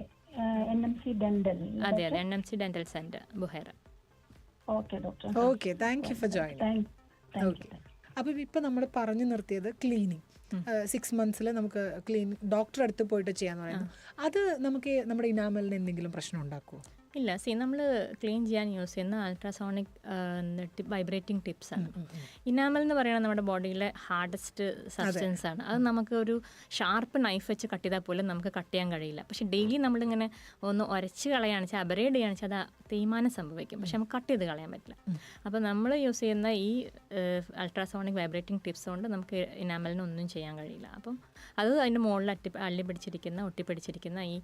Speaker 6: N M C dental
Speaker 4: അതെ അതെ N M C dental centre Buhaira
Speaker 6: okay doctor
Speaker 1: okay thank you for join okay അപ്പം ഇപ്പം നമ്മൾ പറഞ്ഞു നിർത്തിയത് ക്ലീനിങ് സിക്സ് മന്ത്സിൽ നമുക്ക് ക്ലീൻ ഡോക്ടറെ അടുത്ത് പോയിട്ട് ചെയ്യാന്ന് പറയുന്നത് അത് നമുക്ക് നമ്മുടെ ഇനാമലിന് എന്തെങ്കിലും പ്രശ്നം ഉണ്ടാക്കുമോ
Speaker 4: ഇല്ല. സി നമ്മൾ ക്ലീൻ ചെയ്യാൻ യൂസ് ചെയ്യുന്ന അൾട്രാസോണിക് വൈബ്രേറ്റിംഗ് ടിപ്സ് ആണ് ഇനാമൽ എന്ന് പറയുന്നത് നമ്മുടെ ബോഡിയിലെ ഹാർഡസ്റ്റ് സബ്സ്റ്റൻസ് ആണ്. അത് നമുക്ക് ഒരു ഷാർപ്പ് നൈഫ് വെച്ച് കട്ട് ചെയ്താൽ പോലും നമുക്ക് കട്ട് ചെയ്യാൻ കഴിയില്ല. പക്ഷേ ഡെയിലി നമ്മളിങ്ങനെ ഒന്ന് ഉരച്ച് കളയാണെന്ന് വെച്ചാൽ അബറേഡ് ചെയ്യുകയാണെന്ന് വെച്ചാൽ അത് തേയ്മാനം സംഭവിക്കും. പക്ഷെ നമുക്ക് കട്ട് ചെയ്ത് കളയാൻ പറ്റില്ല. അപ്പോൾ നമ്മൾ യൂസ് ചെയ്യുന്ന ഈ അൾട്രാസോണിക് വൈബ്രേറ്റിംഗ് ടിപ്സ് കൊണ്ട് നമുക്ക് ഇനാമലിന് ഒന്നും ചെയ്യാൻ കഴിയില്ല. അപ്പം അത് അതിന്റെ മുകളിൽ അട്ടി അള്ളി പിടിച്ചിരിക്കുന്ന ഒട്ടി പിടിച്ചിരിക്കുന്ന ഈ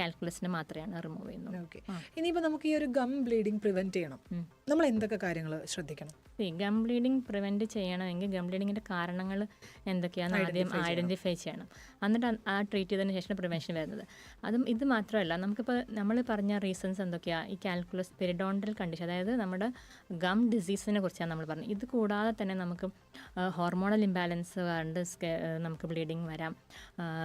Speaker 4: കാൽക്കുലസിനെ മാത്രമാണ് റിമൂവ് ചെയ്യുന്നത്.
Speaker 1: ഓക്കെ. ഇനിയിപ്പോൾ നമുക്ക് ഈ ഒരു ഗം ബ്ലീഡിങ് പ്രിവെന്റ് ചെയ്യണം. നമ്മൾ എന്തൊക്കെ കാര്യങ്ങൾ ശ്രദ്ധിക്കണം?
Speaker 4: ഈ ഗം ബ്ലീഡിങ് പ്രിവെന്റ് ചെയ്യണമെങ്കിൽ ഗം ബ്ലീഡിങ്ങിന്റെ കാരണങ്ങൾ എന്തൊക്കെയാണെന്ന് ആദ്യം ഐഡന്റിഫൈ ചെയ്യണം. എന്നിട്ട് ആ- ട്രീറ്റ് ചെയ്തതിന് ശേഷം പ്രിവെൻഷൻ വരുന്നത്. അതും ഇത് മാത്രമല്ല നമുക്കിപ്പോൾ നമ്മൾ പറഞ്ഞ റീസൺസ് എന്തൊക്കെയാണ് ഈ കാൽക്കുലസ് പെരിഡോണ്ടൽ കണ്ടീഷൻ അതായത് നമ്മുടെ ഗം ഡിസീസിനെ കുറിച്ചാണ് നമ്മൾ പറഞ്ഞത്. ഇത് കൂടാതെ തന്നെ നമുക്ക് ഹോർമോണൽ ഇംബാലൻസ് കണ്ട് നമുക്ക് ബ്ലീഡിങ് വരാം.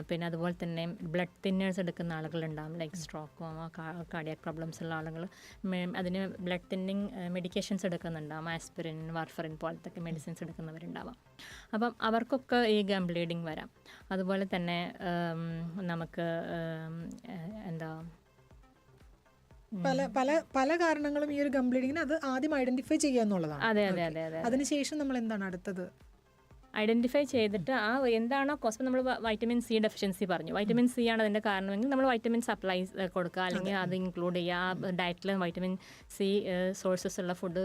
Speaker 4: പിന്നെ അതുപോലെ തന്നെ ബ്ലഡ് തിന്നേഴ്സ് എടുക്കുന്ന ആളുകളുണ്ടാകും ലൈക്ക് സ്ട്രോക്കോ കാർഡിയാക് പ്രോബ്ലംസ് ഉള്ള ആളുകൾ അതിന് ബ്ലഡ് തിന്നിങ് മെഡിക്കേഷൻസ് എടുക്കുന്നുണ്ടാവും ആസ്പിരിൻ വാർഫറിൻ പോലത്തെ മെഡിസിൻസ് എടുക്കുന്നവരുണ്ടാവാം. അപ്പം അവർക്കൊക്കെ ഈ ഗം ബ്ലീഡിങ് വരാം. അതുപോലെ തന്നെ നമുക്ക് എന്താ
Speaker 1: പല പല പല കാരണങ്ങളും ഈ ഒരു ഗം ബ്ലീഡിങ്ങിന് അത് ആദ്യം ഐഡന്റിഫൈ ചെയ്യുക എന്നുള്ളതാണ്.
Speaker 4: അതെ അതെ അതെ അതെ
Speaker 1: അതിനുശേഷം നമ്മൾ എന്താണ് അടുത്തത്?
Speaker 4: ഐഡന്റിഫൈ ചെയ്തിട്ട് ആ എന്താണോ കോസ് നമ്മൾ വൈറ്റമിൻ സി ഡെഫിഷ്യൻസി പറഞ്ഞു. വൈറ്റമിൻ സി ആണ് അതിന്റെ കാരണമെങ്കിൽ നമ്മൾ വൈറ്റമിൻ സപ്ലൈ കൊടുക്കുക. അല്ലെങ്കിൽ അത്. ഇൻക്ലൂഡ് ചെയ്യുക. ആ ഡയറ്റിൽ വൈറ്റമിൻ സി സോഴ്സസ് ഉള്ള ഫുഡ്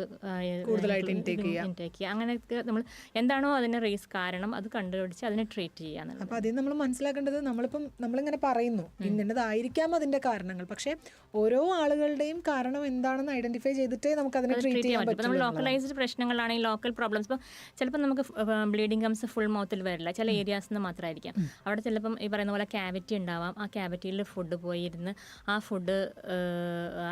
Speaker 1: കൂടുതലായിട്ട്
Speaker 4: ഇൻടേക്ക് ചെയ്യുക. അങ്ങനെയൊക്കെ നമ്മൾ എന്താണോ അതിന്റെ റേസ് കാരണം അത് കണ്ടുപിടിച്ച് അതിനെ ട്രീറ്റ് ചെയ്യുക
Speaker 1: അപ്പോൾ അതിൽ നമ്മൾ മനസ്സിലാക്കേണ്ടത് നമ്മളിപ്പം നമ്മളിങ്ങനെ പറയുന്നു ഇന്നതായിരിക്കാം അതിന്റെ കാരണങ്ങൾ. പക്ഷേ ഓരോ ആളുകളുടെയും കാരണം എന്താണെന്ന് ഐഡന്റിഫൈ ചെയ്തിട്ടേ നമുക്ക് അതിനെ ട്രീറ്റ് ചെയ്യാൻ
Speaker 4: പറ്റും. നമ്മൾ ലോക്കലൈസ്ഡ് പ്രശ്നങ്ങളാണെങ്കിൽ ലോക്കൽ പ്രോബ്ലംസ് ഇപ്പോൾ ചിലപ്പോൾ നമുക്ക് ബ്ലീഡിങ് ഗംസ് ഫുൾ മൗത്തിൽ വരില്ല. ചില ഏരിയാസിൽ നിന്ന് മാത്രമായിരിക്കാം അവിടെ ചിലപ്പം ഈ പറയുന്ന പോലെ ക്യാവിറ്റി ഉണ്ടാവാം. ആ ക്യാവിറ്റിയിൽ ഫുഡ് പോയിരുന്ന് ആ ഫുഡ്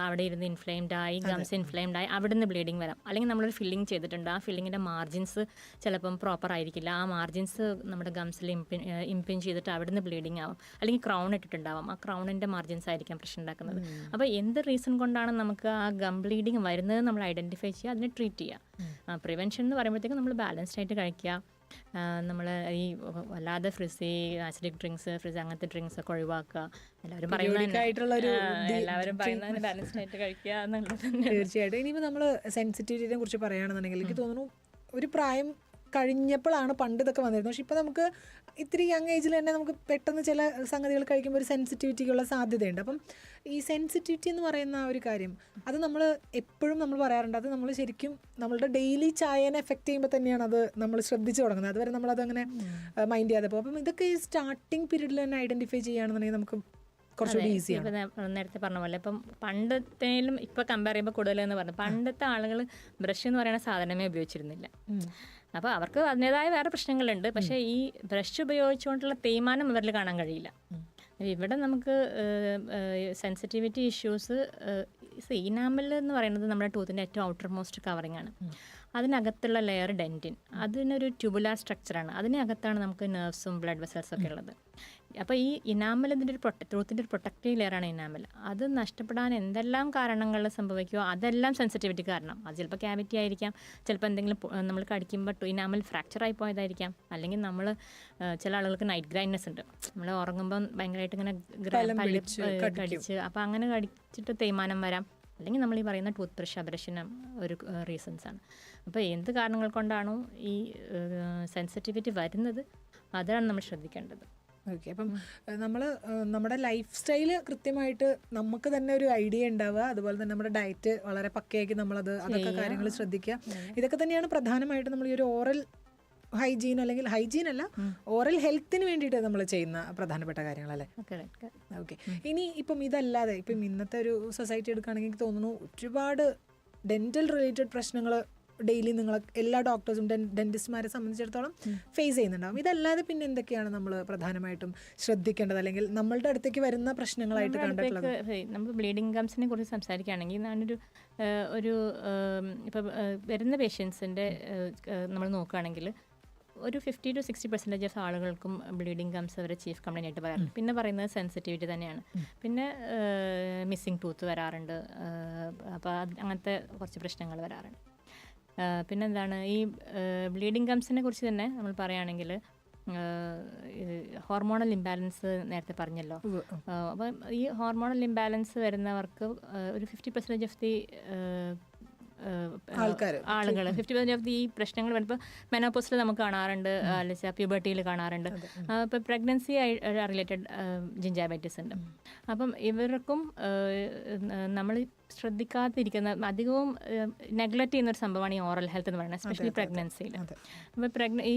Speaker 4: അവിടെ ഇരുന്ന് ഇൻഫ്ലെയിംഡ് ആയി ഗംസ് ഇൻഫ്ലെയിംഡ് ആയി അവിടെ നിന്ന് ബ്ലീഡിങ് വരാം. അല്ലെങ്കിൽ നമ്മളൊരു ഫില്ലിംഗ് ചെയ്തിട്ടുണ്ട്. ആ ഫില്ലിങ്ങിന്റെ മാർജിൻസ് ചിലപ്പം പ്രോപ്പർ ആയിരിക്കില്ല. ആ മാർജിൻസ് നമ്മുടെ ഗംസിൽ ഇമ്പിൻ ഇമ്പിൻ ചെയ്തിട്ട് അവിടെ നിന്ന് ബ്ലീഡിങ് ആവും. അല്ലെങ്കിൽ ക്രൗൺ ഇട്ടിട്ടുണ്ടാവാം. ആ ക്രൗണിന്റെ മാർജിൻസ് ആയിരിക്കാം പ്രശ്നം ഉണ്ടാക്കുന്നത്. അപ്പോൾ എന്ത് റീസൺ കൊണ്ടാണ് നമുക്ക് ആ ഗം ബ്ലീഡിങ് വരുന്നത് നമ്മൾ ഐഡന്റിഫൈ ചെയ്യുക അതിനെ ട്രീറ്റ് ചെയ്യുക. പ്രിവെൻഷൻ എന്ന് പറയുമ്പോഴത്തേക്കും നമ്മൾ ബാലൻസ്ഡ് ആയിട്ട് കഴിക്കുക. നമ്മൾ ഈ വല്ലാതെ ഫ്രിസി ആസിഡിക് ഡ്രിങ്ക്സ് ഫ്രിസ് അങ്ങനത്തെ ഡ്രിങ്ക്സ് ഒക്കെ ഒഴിവാക്കുക. എല്ലാവരും പറയുന്നത് എല്ലാവരും ബാലൻസ് ആയിട്ട് കഴിക്കുക എന്നുള്ളത് തന്നെ.
Speaker 1: തീർച്ചയായിട്ടും. ഇനിയിപ്പോൾ നമ്മൾ സെൻസിറ്റിവിറ്റിനെ കുറിച്ച് പറയുകയാണെന്നുണ്ടെങ്കിൽ എനിക്ക് തോന്നുന്നു ഒരു പ്രായം കഴിഞ്ഞപ്പോഴാണ് പണ്ട് ഇതൊക്കെ വന്നിരുന്നത്. പക്ഷെ ഇപ്പോൾ നമുക്ക് ഇത്തിരി യങ് ഏജിൽ തന്നെ നമുക്ക് പെട്ടെന്ന് ചില സംഗതികൾ കഴിക്കുമ്പോൾ ഒരു സെൻസിറ്റിവിറ്റിക്കുള്ള സാധ്യതയുണ്ട്. അപ്പം ഈ സെൻസിറ്റിവിറ്റി എന്ന് പറയുന്ന ആ ഒരു കാര്യം അത് നമ്മൾ എപ്പോഴും നമ്മൾ പറയാറുണ്ട്. അത് നമ്മൾ ശരിക്കും നമ്മളുടെ ഡെയിലി ചായനെ എഫക്റ്റ് ചെയ്യുമ്പോൾ തന്നെയാണ് അത് നമ്മൾ ശ്രദ്ധിച്ചു തുടങ്ങുന്നത്. അതുവരെ നമ്മളത് അങ്ങനെ മൈൻഡ് ചെയ്യാതെ പോകും. അപ്പം ഇതൊക്കെ ഈ സ്റ്റാർട്ടിങ് പീരീഡിൽ തന്നെ ഐഡന്റിഫൈ ചെയ്യുകയാണെന്നുണ്ടെങ്കിൽ നമുക്ക് കുറച്ചുകൂടി ഈസിയാണ്
Speaker 4: നേരത്തെ പറഞ്ഞ പോലെ ഇപ്പം പണ്ടത്തേലും ഇപ്പം കമ്പയർ ചെയ്യുമ്പോൾ കൂടുതലെന്ന് പറഞ്ഞു. പണ്ടത്തെ ആളുകൾ ബ്രഷ് എന്ന് പറയുന്ന സാധനമേ ഉപയോഗിച്ചിരുന്നില്ല. അപ്പോൾ അവർക്ക് അതിന്റെതായ വേറെ പ്രശ്നങ്ങളുണ്ട്. പക്ഷേ ഈ ബ്രഷ് ഉപയോഗിച്ചുകൊണ്ടുള്ള തേയ്മാനം അവരിൽ കാണാൻ കഴിയില്ല. ഇവിടെ നമുക്ക് സെൻസിറ്റിവിറ്റി ഇഷ്യൂസ് ഇനാമൽ എന്ന് പറയുന്നത് നമ്മുടെ ടൂത്തിന്റെ ഏറ്റവും ഔട്ടർ മോസ്റ്റ് കവറിങ് ആണ്. അതിനകത്തുള്ള ലെയർ ഡെന്റിൻ അതിനൊരു ട്യൂബുലാർ സ്ട്രക്ചറാണ് അതിനകത്താണ് നമുക്ക് നെർവ്സും ബ്ലഡ് വെസൽസും ഒക്കെ ഉള്ളത്. അപ്പോൾ ഈ ഇനാമൽ ഇതിന്റെ ഒരു പ്രൊട്ട ത്രൂത്തിന്റെ ഒരു പ്രൊട്ടക്റ്റീവ് ലെയറാണ് ഇനാമൽ അത് നഷ്ടപ്പെടാൻ എന്തെല്ലാം കാരണങ്ങൾ സംഭവിക്കുമോ അതെല്ലാം സെൻസിറ്റിവിറ്റി കാരണം. അത് ചിലപ്പോൾ ക്യാവിറ്റി ആയിരിക്കാം. ചിലപ്പോൾ എന്തെങ്കിലും നമ്മൾ കടിക്കുമ്പോൾ ഇനാമൽ ഫ്രാക്ചർ ആയി പോയതായിരിക്കാം. അല്ലെങ്കിൽ നമ്മൾ ചില ആളുകൾക്ക് നൈറ്റ് ഗ്രൈൻഡ്നെസ് ഉണ്ട്. നമ്മൾ ഉറങ്ങുമ്പം ഭയങ്കരമായിട്ട് ഇങ്ങനെ. കടിച്ച്. അപ്പോൾ അങ്ങനെ കടിച്ചിട്ട് തേയ്മാനം വരാം. അല്ലെങ്കിൽ നമ്മൾ ഈ പറയുന്ന ടൂത്ത് ബ്രഷ് അബ്രഷനും ഒരു റീസൺസ് ആണ്. അപ്പോൾ എന്ത് കാരണങ്ങൾ കൊണ്ടാണോ ഈ സെൻസിറ്റിവിറ്റി വരുന്നത്? അതാണ് നമ്മൾ ശ്രദ്ധിക്കേണ്ടത്.
Speaker 1: ഓക്കെ അപ്പം നമ്മൾ നമ്മുടെ ലൈഫ് സ്റ്റൈൽ കൃത്യമായിട്ട് നമുക്ക് തന്നെ ഒരു ഐഡിയ ഉണ്ടാവുക. അതുപോലെ തന്നെ നമ്മുടെ ഡയറ്റ് വളരെ പക്കയാക്കി നമ്മളത് അതൊക്കെ കാര്യങ്ങൾ ശ്രദ്ധിക്കുക. ഇതൊക്കെ തന്നെയാണ് പ്രധാനമായിട്ടും നമ്മൾ ഈ ഒരു ഓറൽ ഹൈജീൻ അല്ലെങ്കിൽ ഹൈജീൻ അല്ല ഓറൽ ഹെൽത്തിന് വേണ്ടിയിട്ട് നമ്മൾ ചെയ്യുന്ന പ്രധാനപ്പെട്ട കാര്യങ്ങളല്ലേ? ഓക്കെ ഇനി ഇപ്പം ഇതല്ലാതെ ഇപ്പം ഇന്നത്തെ ഒരു സൊസൈറ്റി എടുക്കുകയാണെങ്കിൽ തോന്നുന്നു ഒരുപാട് ഡെന്റൽ റിലേറ്റഡ് പ്രശ്നങ്ങൾ ഡെയിലി നിങ്ങൾ എല്ലാ ഡോക്ടേഴ്സും ഡെന്റിസ്റ്റുമാരെ സംബന്ധിച്ചിടത്തോളം ഫേസ് ചെയ്യുന്നുണ്ടാവും. ഇതല്ലാതെ പിന്നെ എന്തൊക്കെയാണ് നമ്മൾ പ്രധാനമായിട്ടും ശ്രദ്ധിക്കേണ്ടത്? അല്ലെങ്കിൽ നമ്മളുടെ അടുത്തേക്ക് വരുന്ന പ്രശ്നങ്ങളായിട്ട് കണ്ടിട്ടുള്ളത്?
Speaker 4: നമ്മൾ ബ്ലീഡിംഗ് ഗംസിനെ കുറിച്ച് സംസാരിക്കുകയാണെങ്കിൽ ഞാനൊരു ഒരു ഇപ്പം വരുന്ന പേഷ്യൻസിന്റെ നമ്മൾ നോക്കുകയാണെങ്കിൽ ഒരു fifty to sixty percentage of ആളുകൾക്കും ബ്ലീഡിംഗ് ഗംസ് അവരെ ചീഫ് കംപ്ലൈന്റ് ആയിട്ട് പറയാറുണ്ട്. പിന്നെ പറയുന്നത് സെൻസിറ്റിവിറ്റി തന്നെയാണ്. പിന്നെ മിസ്സിംഗ് ടൂത്ത് വരാറുണ്ട്. അപ്പോൾ അങ്ങനത്തെ കുറച്ച് പ്രശ്നങ്ങൾ വരാറുണ്ട്. പിന്നെന്താണ് ഈ ബ്ലീഡിങ് ഗംസിനെ കുറിച്ച് തന്നെ നമ്മൾ പറയുകയാണെങ്കിൽ ഹോർമോണൽ ഇംബാലൻസ് നേരത്തെ പറഞ്ഞല്ലോ. അപ്പം ഈ ഹോർമോണൽ ഇംബാലൻസ് വരുന്നവർക്ക് ഒരു ഫിഫ്റ്റി പെർസെന്റേജ് ഓഫ് ദി. ആളുകൾ ഫിഫ്റ്റി പെർസെന്റ് ഓഫ് ദി ഈ പ്രശ്നങ്ങൾ വരുമ്പോൾ മെനോപോസിൽ നമുക്ക് കാണാറുണ്ട് അല്ലെങ്കിൽ പ്യൂബർട്ടിയിൽ കാണാറുണ്ട്. ഇപ്പോൾ പ്രഗ്നൻസി റിലേറ്റഡ് ജിഞ്ചാബൈറ്റിസ് ഉണ്ട്. അപ്പം ഇവർക്കും നമ്മൾ ശ്രദ്ധിക്കാതിരിക്കുന്ന അധികവും നെഗ്ലക്റ്റ് ചെയ്യുന്ന ഒരു സംഭവമാണ് ഈ ഓറൽ ഹെൽത്ത് എന്ന് പറയുന്നത് എസ്പെഷ്യലി പ്രഗ്നൻസിയിൽ അപ്പോൾ പ്രഗ്ന ഈ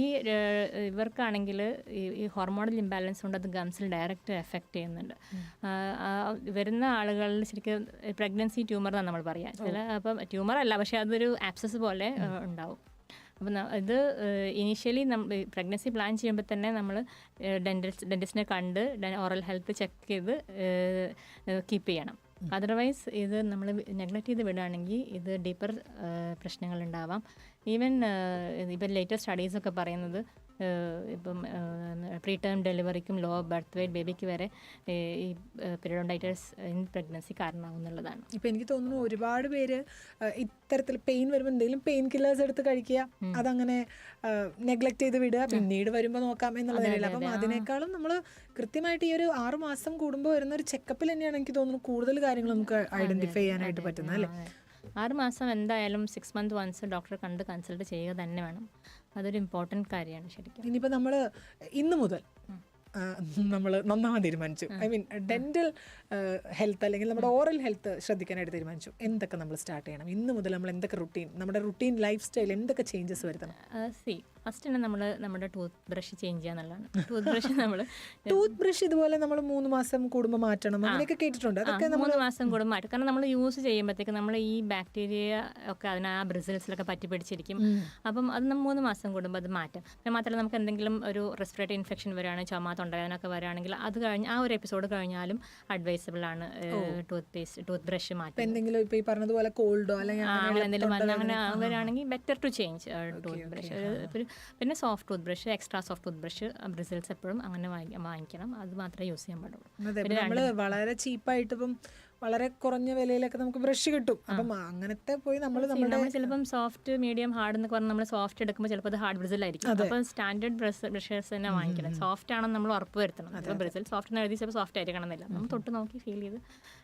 Speaker 4: ഇവർക്കാണെങ്കിൽ ഈ ഹോർമോണൽ ഇംബാലൻസ് കൊണ്ട് അത് ഗംസിൽ ഡയറക്റ്റ് എഫക്റ്റ് ചെയ്യുന്നുണ്ട്. വരുന്ന ആളുകളിൽ ശരിക്കും പ്രഗ്നൻസി ട്യൂമർ എന്നാണ് നമ്മൾ പറയുക ചില അപ്പം ട്യൂമർ അല്ല പക്ഷേ അതൊരു ആപ്സസ് പോലെ ഉണ്ടാവും. അപ്പം ഇത് ഇനീഷ്യലി നമ്മൾ പ്രഗ്നൻസി പ്ലാൻ ചെയ്യുമ്പോൾ തന്നെ നമ്മൾ ഡെന്റിസ്റ്റ് ഡെന്റിസ്റ്റിനെ കണ്ട് ഓറൽ ഹെൽത്ത് ചെക്ക് ചെയ്ത് കീപ്പ് ചെയ്യണം. അതർവൈസ് ഇത് നമ്മൾ നെഗ്ലക്റ്റ് ചെയ്ത് വിടുകയാണെങ്കിൽ ഇത് ഡീപ്പർ പ്രശ്നങ്ങൾ ഉണ്ടാവാം ഈവൻ ഇപ്പം ലേറ്റസ്റ്റ് സ്റ്റഡീസൊക്കെ പറയുന്നത് ഇപ്പം പ്രീ ടേം ഡെലിവറിക്കും ലോ ബർത്ത് വെയ്റ്റ് ബേബിക്ക് വരെ ഈ പെരിഡോണ്ടൈറ്റസ് ഇൻ പ്രഗ്നൻസി കാരണമാകുന്നുള്ളതാണ്
Speaker 1: ഇപ്പം എനിക്ക് തോന്നുന്നു ഒരുപാട് പേര് ഇത്തരത്തിൽ പെയിൻ വരുമ്പോൾ എന്തെങ്കിലും പെയിൻ കില്ലേഴ്സ് എടുത്ത് കഴിക്കുക അതങ്ങനെ നെഗ്ലക്ട് ചെയ്ത് വിടുക പിന്നീട് വരുമ്പോൾ നോക്കാം എന്നുള്ളതില്ല അപ്പം അതിനേക്കാളും നമ്മൾ കൃത്യമായിട്ട് ഈ ഒരു ആറു മാസം കൂടുമ്പോൾ വരുന്ന ഒരു ചെക്കപ്പിൽ തന്നെയാണ് എനിക്ക് തോന്നുന്നു കൂടുതൽ കാര്യങ്ങൾ നമുക്ക് ഐഡന്റിഫൈ ചെയ്യാനായിട്ട് പറ്റുന്നത് അല്ലേ?
Speaker 4: ആറ് മാസം എന്തായാലും സിക്സ് മന്ത് വൺസ് ഡോക്ടറെ കണ്ട് കൺസൾട്ട് ചെയ്യുക തന്നെ വേണം. അതൊരു ഇമ്പോർട്ടന്റ് കാര്യമാണ് ശരിക്കും.
Speaker 1: ഇനിയിപ്പോൾ നമ്മൾ ഇന്ന് മുതൽ നമ്മൾ നന്നാവാൻ തീരുമാനിച്ചു. ഐ മീൻ ഡെന്റൽ ഹെൽത്ത് അല്ലെങ്കിൽ നമ്മുടെ ഓറൽ ഹെൽത്ത് ശ്രദ്ധിക്കാനായിട്ട് തീരുമാനിച്ചു. എന്തൊക്കെ നമ്മൾ സ്റ്റാർട്ട് ചെയ്യണം? ഇന്ന് മുതൽ നമ്മൾ എന്തൊക്കെ റുട്ടീൻ നമ്മുടെ റുട്ടീൻ ലൈഫ് സ്റ്റൈൽ എന്തൊക്കെ ചേഞ്ചസ് വരുത്തണം?
Speaker 4: സി ഫസ്റ്റ് തന്നെ നമ്മൾ നമ്മുടെ ടൂത്ത് ബ്രഷ് ചേഞ്ച് ചെയ്യാന്നുള്ളതാണ് ടൂത്ത് ബ്രഷ് നമ്മൾ
Speaker 1: ടൂത്ത് ബ്രഷ് ഇതുപോലെ നമ്മൾ മൂന്ന് മാസം കൂടുമ്പോൾ മാറ്റണം. അങ്ങനെയൊക്കെ കേട്ടിട്ടുണ്ട്. അതൊക്കെ
Speaker 4: മൂന്ന് മാസം കൂടുമ്പോൾ മാറ്റും കാരണം നമ്മൾ യൂസ് ചെയ്യുമ്പോഴത്തേക്ക് നമ്മൾ ഈ ബാക്ടീരിയ ഒക്കെ അതിന് ആ ബ്രിസിൽസിലൊക്കെ പറ്റി പിടിച്ചിരിക്കും. അപ്പം അത് നമ്മൾ മൂന്ന് മാസം കൂടുമ്പോൾ അത് മാറ്റാം. പിന്നെ മാത്രമല്ല നമുക്ക് എന്തെങ്കിലും ഒരു റെസ്പിറേറ്ററി ഇൻഫെക്ഷൻ വരികയാണെങ്കിൽ ചുമ തൊണ്ടവേദനൊക്കെ വരികയാണെങ്കിൽ അത് കഴിഞ്ഞ് ആ ഒരു എപ്പിസോഡ് കഴിഞ്ഞാലും അഡ്വൈസബിൾ ആണ് ടൂത്ത് പേസ്റ്റ് ടൂത്ത് ബ്രഷ് മാറ്റാം
Speaker 1: എന്തെങ്കിലും ഇപ്പോൾ ഈ പറഞ്ഞതുപോലെ കോൾഡോ അല്ലെങ്കിൽ
Speaker 4: അങ്ങനെ എന്തെങ്കിലും വന്ന് അങ്ങനെ വരികയാണെങ്കിൽ better to change toothbrush പിന്നെ soft toothbrush extra soft toothbrush bristles എപ്പോഴും അങ്ങനെ വാങ്ങിക്കണം. അത് മാത്രമേ യൂസ് ചെയ്യാൻ പാടുള്ളൂ.
Speaker 1: നമ്മൾ വളരെ ചീപ്പായിട്ട് ഇപ്പം വളരെ കുറഞ്ഞ വിലയിലൊക്കെ നമുക്ക് ബ്രഷ് കിട്ടും. അപ്പം അങ്ങനത്തെ പോയി നമ്മൾ നമ്മുടെ
Speaker 4: ചിലപ്പം സോഫ്റ്റ് മീഡിയം ഹാർഡ് എന്നൊക്കെ പറഞ്ഞാൽ നമ്മൾ സോഫ്റ്റ് എടുക്കുമ്പോൾ ചിലപ്പോൾ അത് ഹാർഡ് ബ്രിസിലായിരിക്കും അപ്പം സ്റ്റാൻഡേർഡ് ബ്രഷ് ബ്രഷേഴ്സ് തന്നെ വാങ്ങിക്കണം. സോഫ്റ്റ് ആണെന്ന് നമ്മൾ ഉറപ്പ് വരുത്തണം. അപ്പോൾ ബ്രിസിൽ സോഫ്റ്റ് എന്ന് എഴുതി ചിലപ്പോൾ സോഫ്റ്റ് ആയിരിക്കണം എന്നില്ല. നമ്മൾ തൊട്ട് നോക്കി ഫീൽ ചെയ്ത്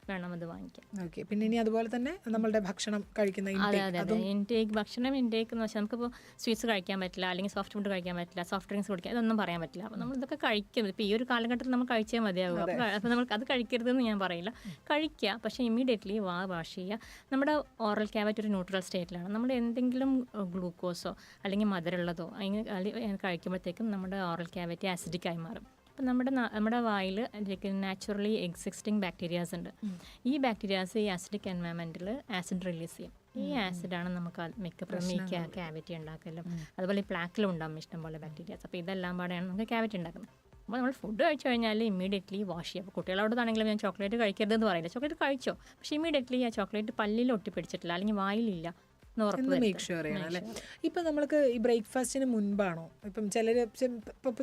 Speaker 4: വേണം അത് വാങ്ങിക്കാൻ.
Speaker 1: ഓക്കെ പിന്നെ ഇനി അതുപോലെ തന്നെ നമ്മളുടെ ഭക്ഷണം കഴിക്കുന്ന
Speaker 4: അതെ അതെ അതെ. ഇൻടേക്ക് ഭക്ഷണം ഇൻടേക്ക് എന്ന് വെച്ചാൽ നമുക്കിപ്പോൾ സ്വീറ്റ്സ് കഴിക്കാൻ പറ്റില്ല അല്ലെങ്കിൽ സോഫ്റ്റ് ഫുഡ് കഴിക്കാൻ പറ്റില്ല സോഫ്റ്റ് ഡ്രിങ്ക്സ് കുടിക്കാൻ ഇതൊന്നും പറയാൻ പറ്റില്ല. അപ്പോൾ നമ്മൾ ഇതൊക്കെ കഴിക്കുന്നത് ഇപ്പോൾ ഈ ഒരു കാലഘട്ടത്തിൽ നമ്മൾ കഴിച്ചേ മതിയാകും അപ്പോൾ നമ്മൾ അത് കഴിക്കരുതെന്ന് ഞാൻ പറയില്ല. കഴിക്കുക പക്ഷേ ഇമ്മീഡിയറ്റ്ലി വാ വാഷ് ചെയ്യുക. നമ്മുടെ ഓറൽ ക്യാവറ്റ് ഒരു ന്യൂട്രൽ സ്റ്റേറ്റിലാണ് നമ്മൾ എന്തെങ്കിലും ഗ്ലൂക്കോസോ അല്ലെങ്കിൽ മധുരമുള്ളതോ അല്ലെങ്കിൽ കഴിക്കുമ്പോഴത്തേക്കും നമ്മുടെ ഓറൽ ക്യാവറ്റി ആസിഡിക് ആയി മാറും. അപ്പം നമ്മുടെ നമ്മുടെ വായിൽ നാച്ചുറലി എക്സിസ്റ്റിംഗ് ബാക്ടീരിയാസ് ഉണ്ട്. ഈ ബാക്ടീരിയാസ് ഈ ആസിഡിക് എൻവയൺമെന്റിൽ ആസിഡ് റിലീസ് ചെയ്യും. ഈ ആസിഡാണ് നമുക്ക് മിക്കപ്പോഴും ഈ ക്യാവിറ്റി ഉണ്ടാക്കലും. അതുപോലെ ഈ പ്ലാക്കിലും ഉണ്ടാകും ഇഷ്ടംപോലെ ബാക്ടീരിയാസ് അപ്പോൾ ഇതെല്ലാം പാടെയാണ് നമുക്ക് ക്യാവിറ്റി ഉണ്ടാക്കുന്നത്. അപ്പോൾ നമ്മൾ ഫുഡ് കഴിച്ചു കഴിഞ്ഞാൽ ഇമ്മീഡിയറ്റ്ലി വാഷ് ചെയ്യുക അപ്പോൾ കുട്ടികളോടാണെങ്കിലും ഞാൻ ചോക്ലേറ്റ് കഴിക്കരുതെന്ന് പറയില്ല. ചോക്ലേറ്റ് കഴിച്ചോ? പക്ഷേ ഇമ്മീഡിയറ്റ്ലി ആ ചോക്ലേറ്റ് പല്ലിൽ ഒട്ടിപ്പിടിച്ചിട്ടില്ല അല്ലെങ്കിൽ വായിലില്ല
Speaker 1: മേക്ക്. ഷുവർ ചെയ്യണം അല്ലേ. ഇപ്പം നമ്മൾക്ക് ഈ ബ്രേക്ക്ഫാസ്റ്റിന് മുൻപാണോ? ഇപ്പം ചിലർ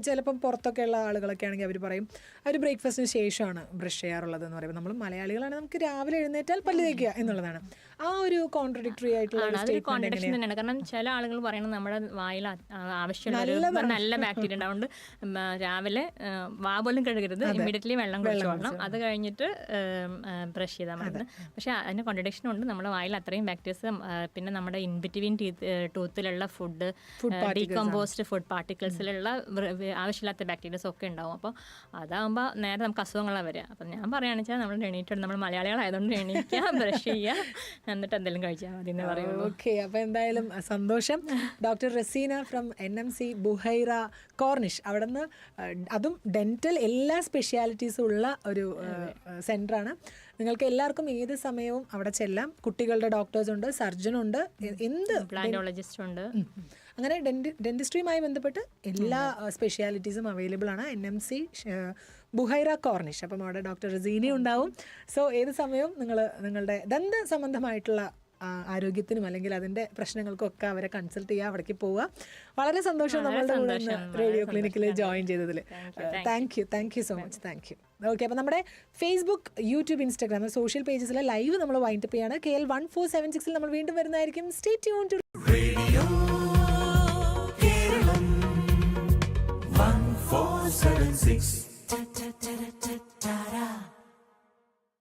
Speaker 1: ചിലപ്പം പുറത്തൊക്കെ ഉള്ള ആളുകളൊക്കെ ആണെങ്കിൽ അവർ പറയും അവർ ബ്രേക്ക്ഫാസ്റ്റിന് ശേഷമാണ് ബ്രഷ് ചെയ്യാറുള്ളത് എന്ന് പറയുമ്പോൾ. നമ്മൾ മലയാളികളാണ് നമുക്ക് രാവിലെ എഴുന്നേറ്റാൽ പല്ല് തേക്കുക എന്നുള്ളതാണ്. ആ ഒരു കോൺട്രഡിക്ടറി ആയിട്ടുള്ള
Speaker 4: കോൺട്രഡിക്ഷൻ തന്നെയാണ്. കാരണം ചില ആളുകൾ പറയുന്നത് നമ്മുടെ വായിൽ ആവശ്യമുള്ള നല്ല ബാക്ടീരിയ ഉണ്ടാവുകൊണ്ട് രാവിലെ വാ പോലും കഴുകരുത്. ഇമ്മീഡിയറ്റ്ലി വെള്ളം കുടിച്ചു കൊള്ളണം അത് കഴിഞ്ഞിട്ട് ബ്രഷ് ചെയ്താൽ മതി. പക്ഷെ അതിന് കോൺട്രഡിക്ഷൻ ഉണ്ട്. നമ്മുടെ വായിൽ അത്രയും ബാക്ടീരിയസ് പിന്നെ നമ്മുടെ ഇൻ ബിറ്റ്വീൻ ടൂത്തിലുള്ള ഫുഡ് ഡീകമ്പോസ്ഡ് ഫുഡ് പാർട്ടിക്കിൾസിലുള്ള ആവശ്യമില്ലാത്ത ബാക്ടീരിയസ് ഒക്കെ ഉണ്ടാവും. അപ്പോൾ അതാകുമ്പോൾ നേരെ നമുക്ക് അസുഖങ്ങളാണ് വരിക. അപ്പം ഞാൻ പറയുകയാണെന്ന് വെച്ചാൽ നമ്മൾ എണീറ്റ് നമ്മൾ മലയാളികളായതുകൊണ്ട് എണീക്കുക *laughs* ബ്രഷ് ചെയ്യുക. എന്നിട്ട് എന്തെങ്കിലും കഴിച്ചാൽ മതി എന്ന് പറയുള്ളൂ.
Speaker 1: ഓക്കെ. അപ്പോൾ എന്തായാലും സന്തോഷം. Doctor Raseena from N M C Buhaira Corniche. അവിടെ നിന്ന് അതും ഡെന്റൽ എല്ലാ സ്പെഷ്യാലിറ്റീസും ഉള്ള ഒരു സെന്ററാണ് നിങ്ങൾക്ക് എല്ലാവർക്കും ഏത് സമയവും അവിടെ ചെല്ലാം. കുട്ടികളുടെ ഡോക്ടേഴ്സ് ഉണ്ട് സർജൻ ഉണ്ട് എന്ത്
Speaker 4: പ്ലാനോളജിസ്റ്റ് ഉണ്ട്.
Speaker 1: അങ്ങനെ ഡെന്റി ഡെന്റിസ്ട്രിയുമായി ബന്ധപ്പെട്ട് എല്ലാ സ്പെഷ്യാലിറ്റീസും അവൈലബിൾ ആണ്. N M C Buhaira Corniche. അപ്പം അവിടെ ഡോക്ടർ റസീനി ഉണ്ടാവും. സോ ഏത് സമയവും നിങ്ങൾ നിങ്ങളുടെ ദന്ത സംബന്ധമായിട്ടുള്ള ആരോഗ്യത്തിനും അല്ലെങ്കിൽ അതിന്റെ പ്രശ്നങ്ങൾക്കും ഒക്കെ അവരെ കൺസൾട്ട് ചെയ്യുക അവിടേക്ക് പോവുക. വളരെ സന്തോഷം നമ്മളുടെ കൂടെ റേഡിയോ ക്ലിനിക്കിൽ ജോയിൻ ചെയ്തതിൽ thank you thank you so much thank you okay അപ്പോൾ നമ്മുടെ ഫേസ്ബുക്ക് യൂട്യൂബ് ഇൻസ്റ്റാഗ്രാം സോഷ്യൽ പേജസിലെ ലൈവ് നമ്മൾ വൈൻഡപ്പ് ചെയ്യാണ്. K L one four seven സിക്സിൽ നമ്മൾ വീണ്ടും വരുന്നതായിരിക്കും. Stay tune to
Speaker 7: seven six. 啦啦。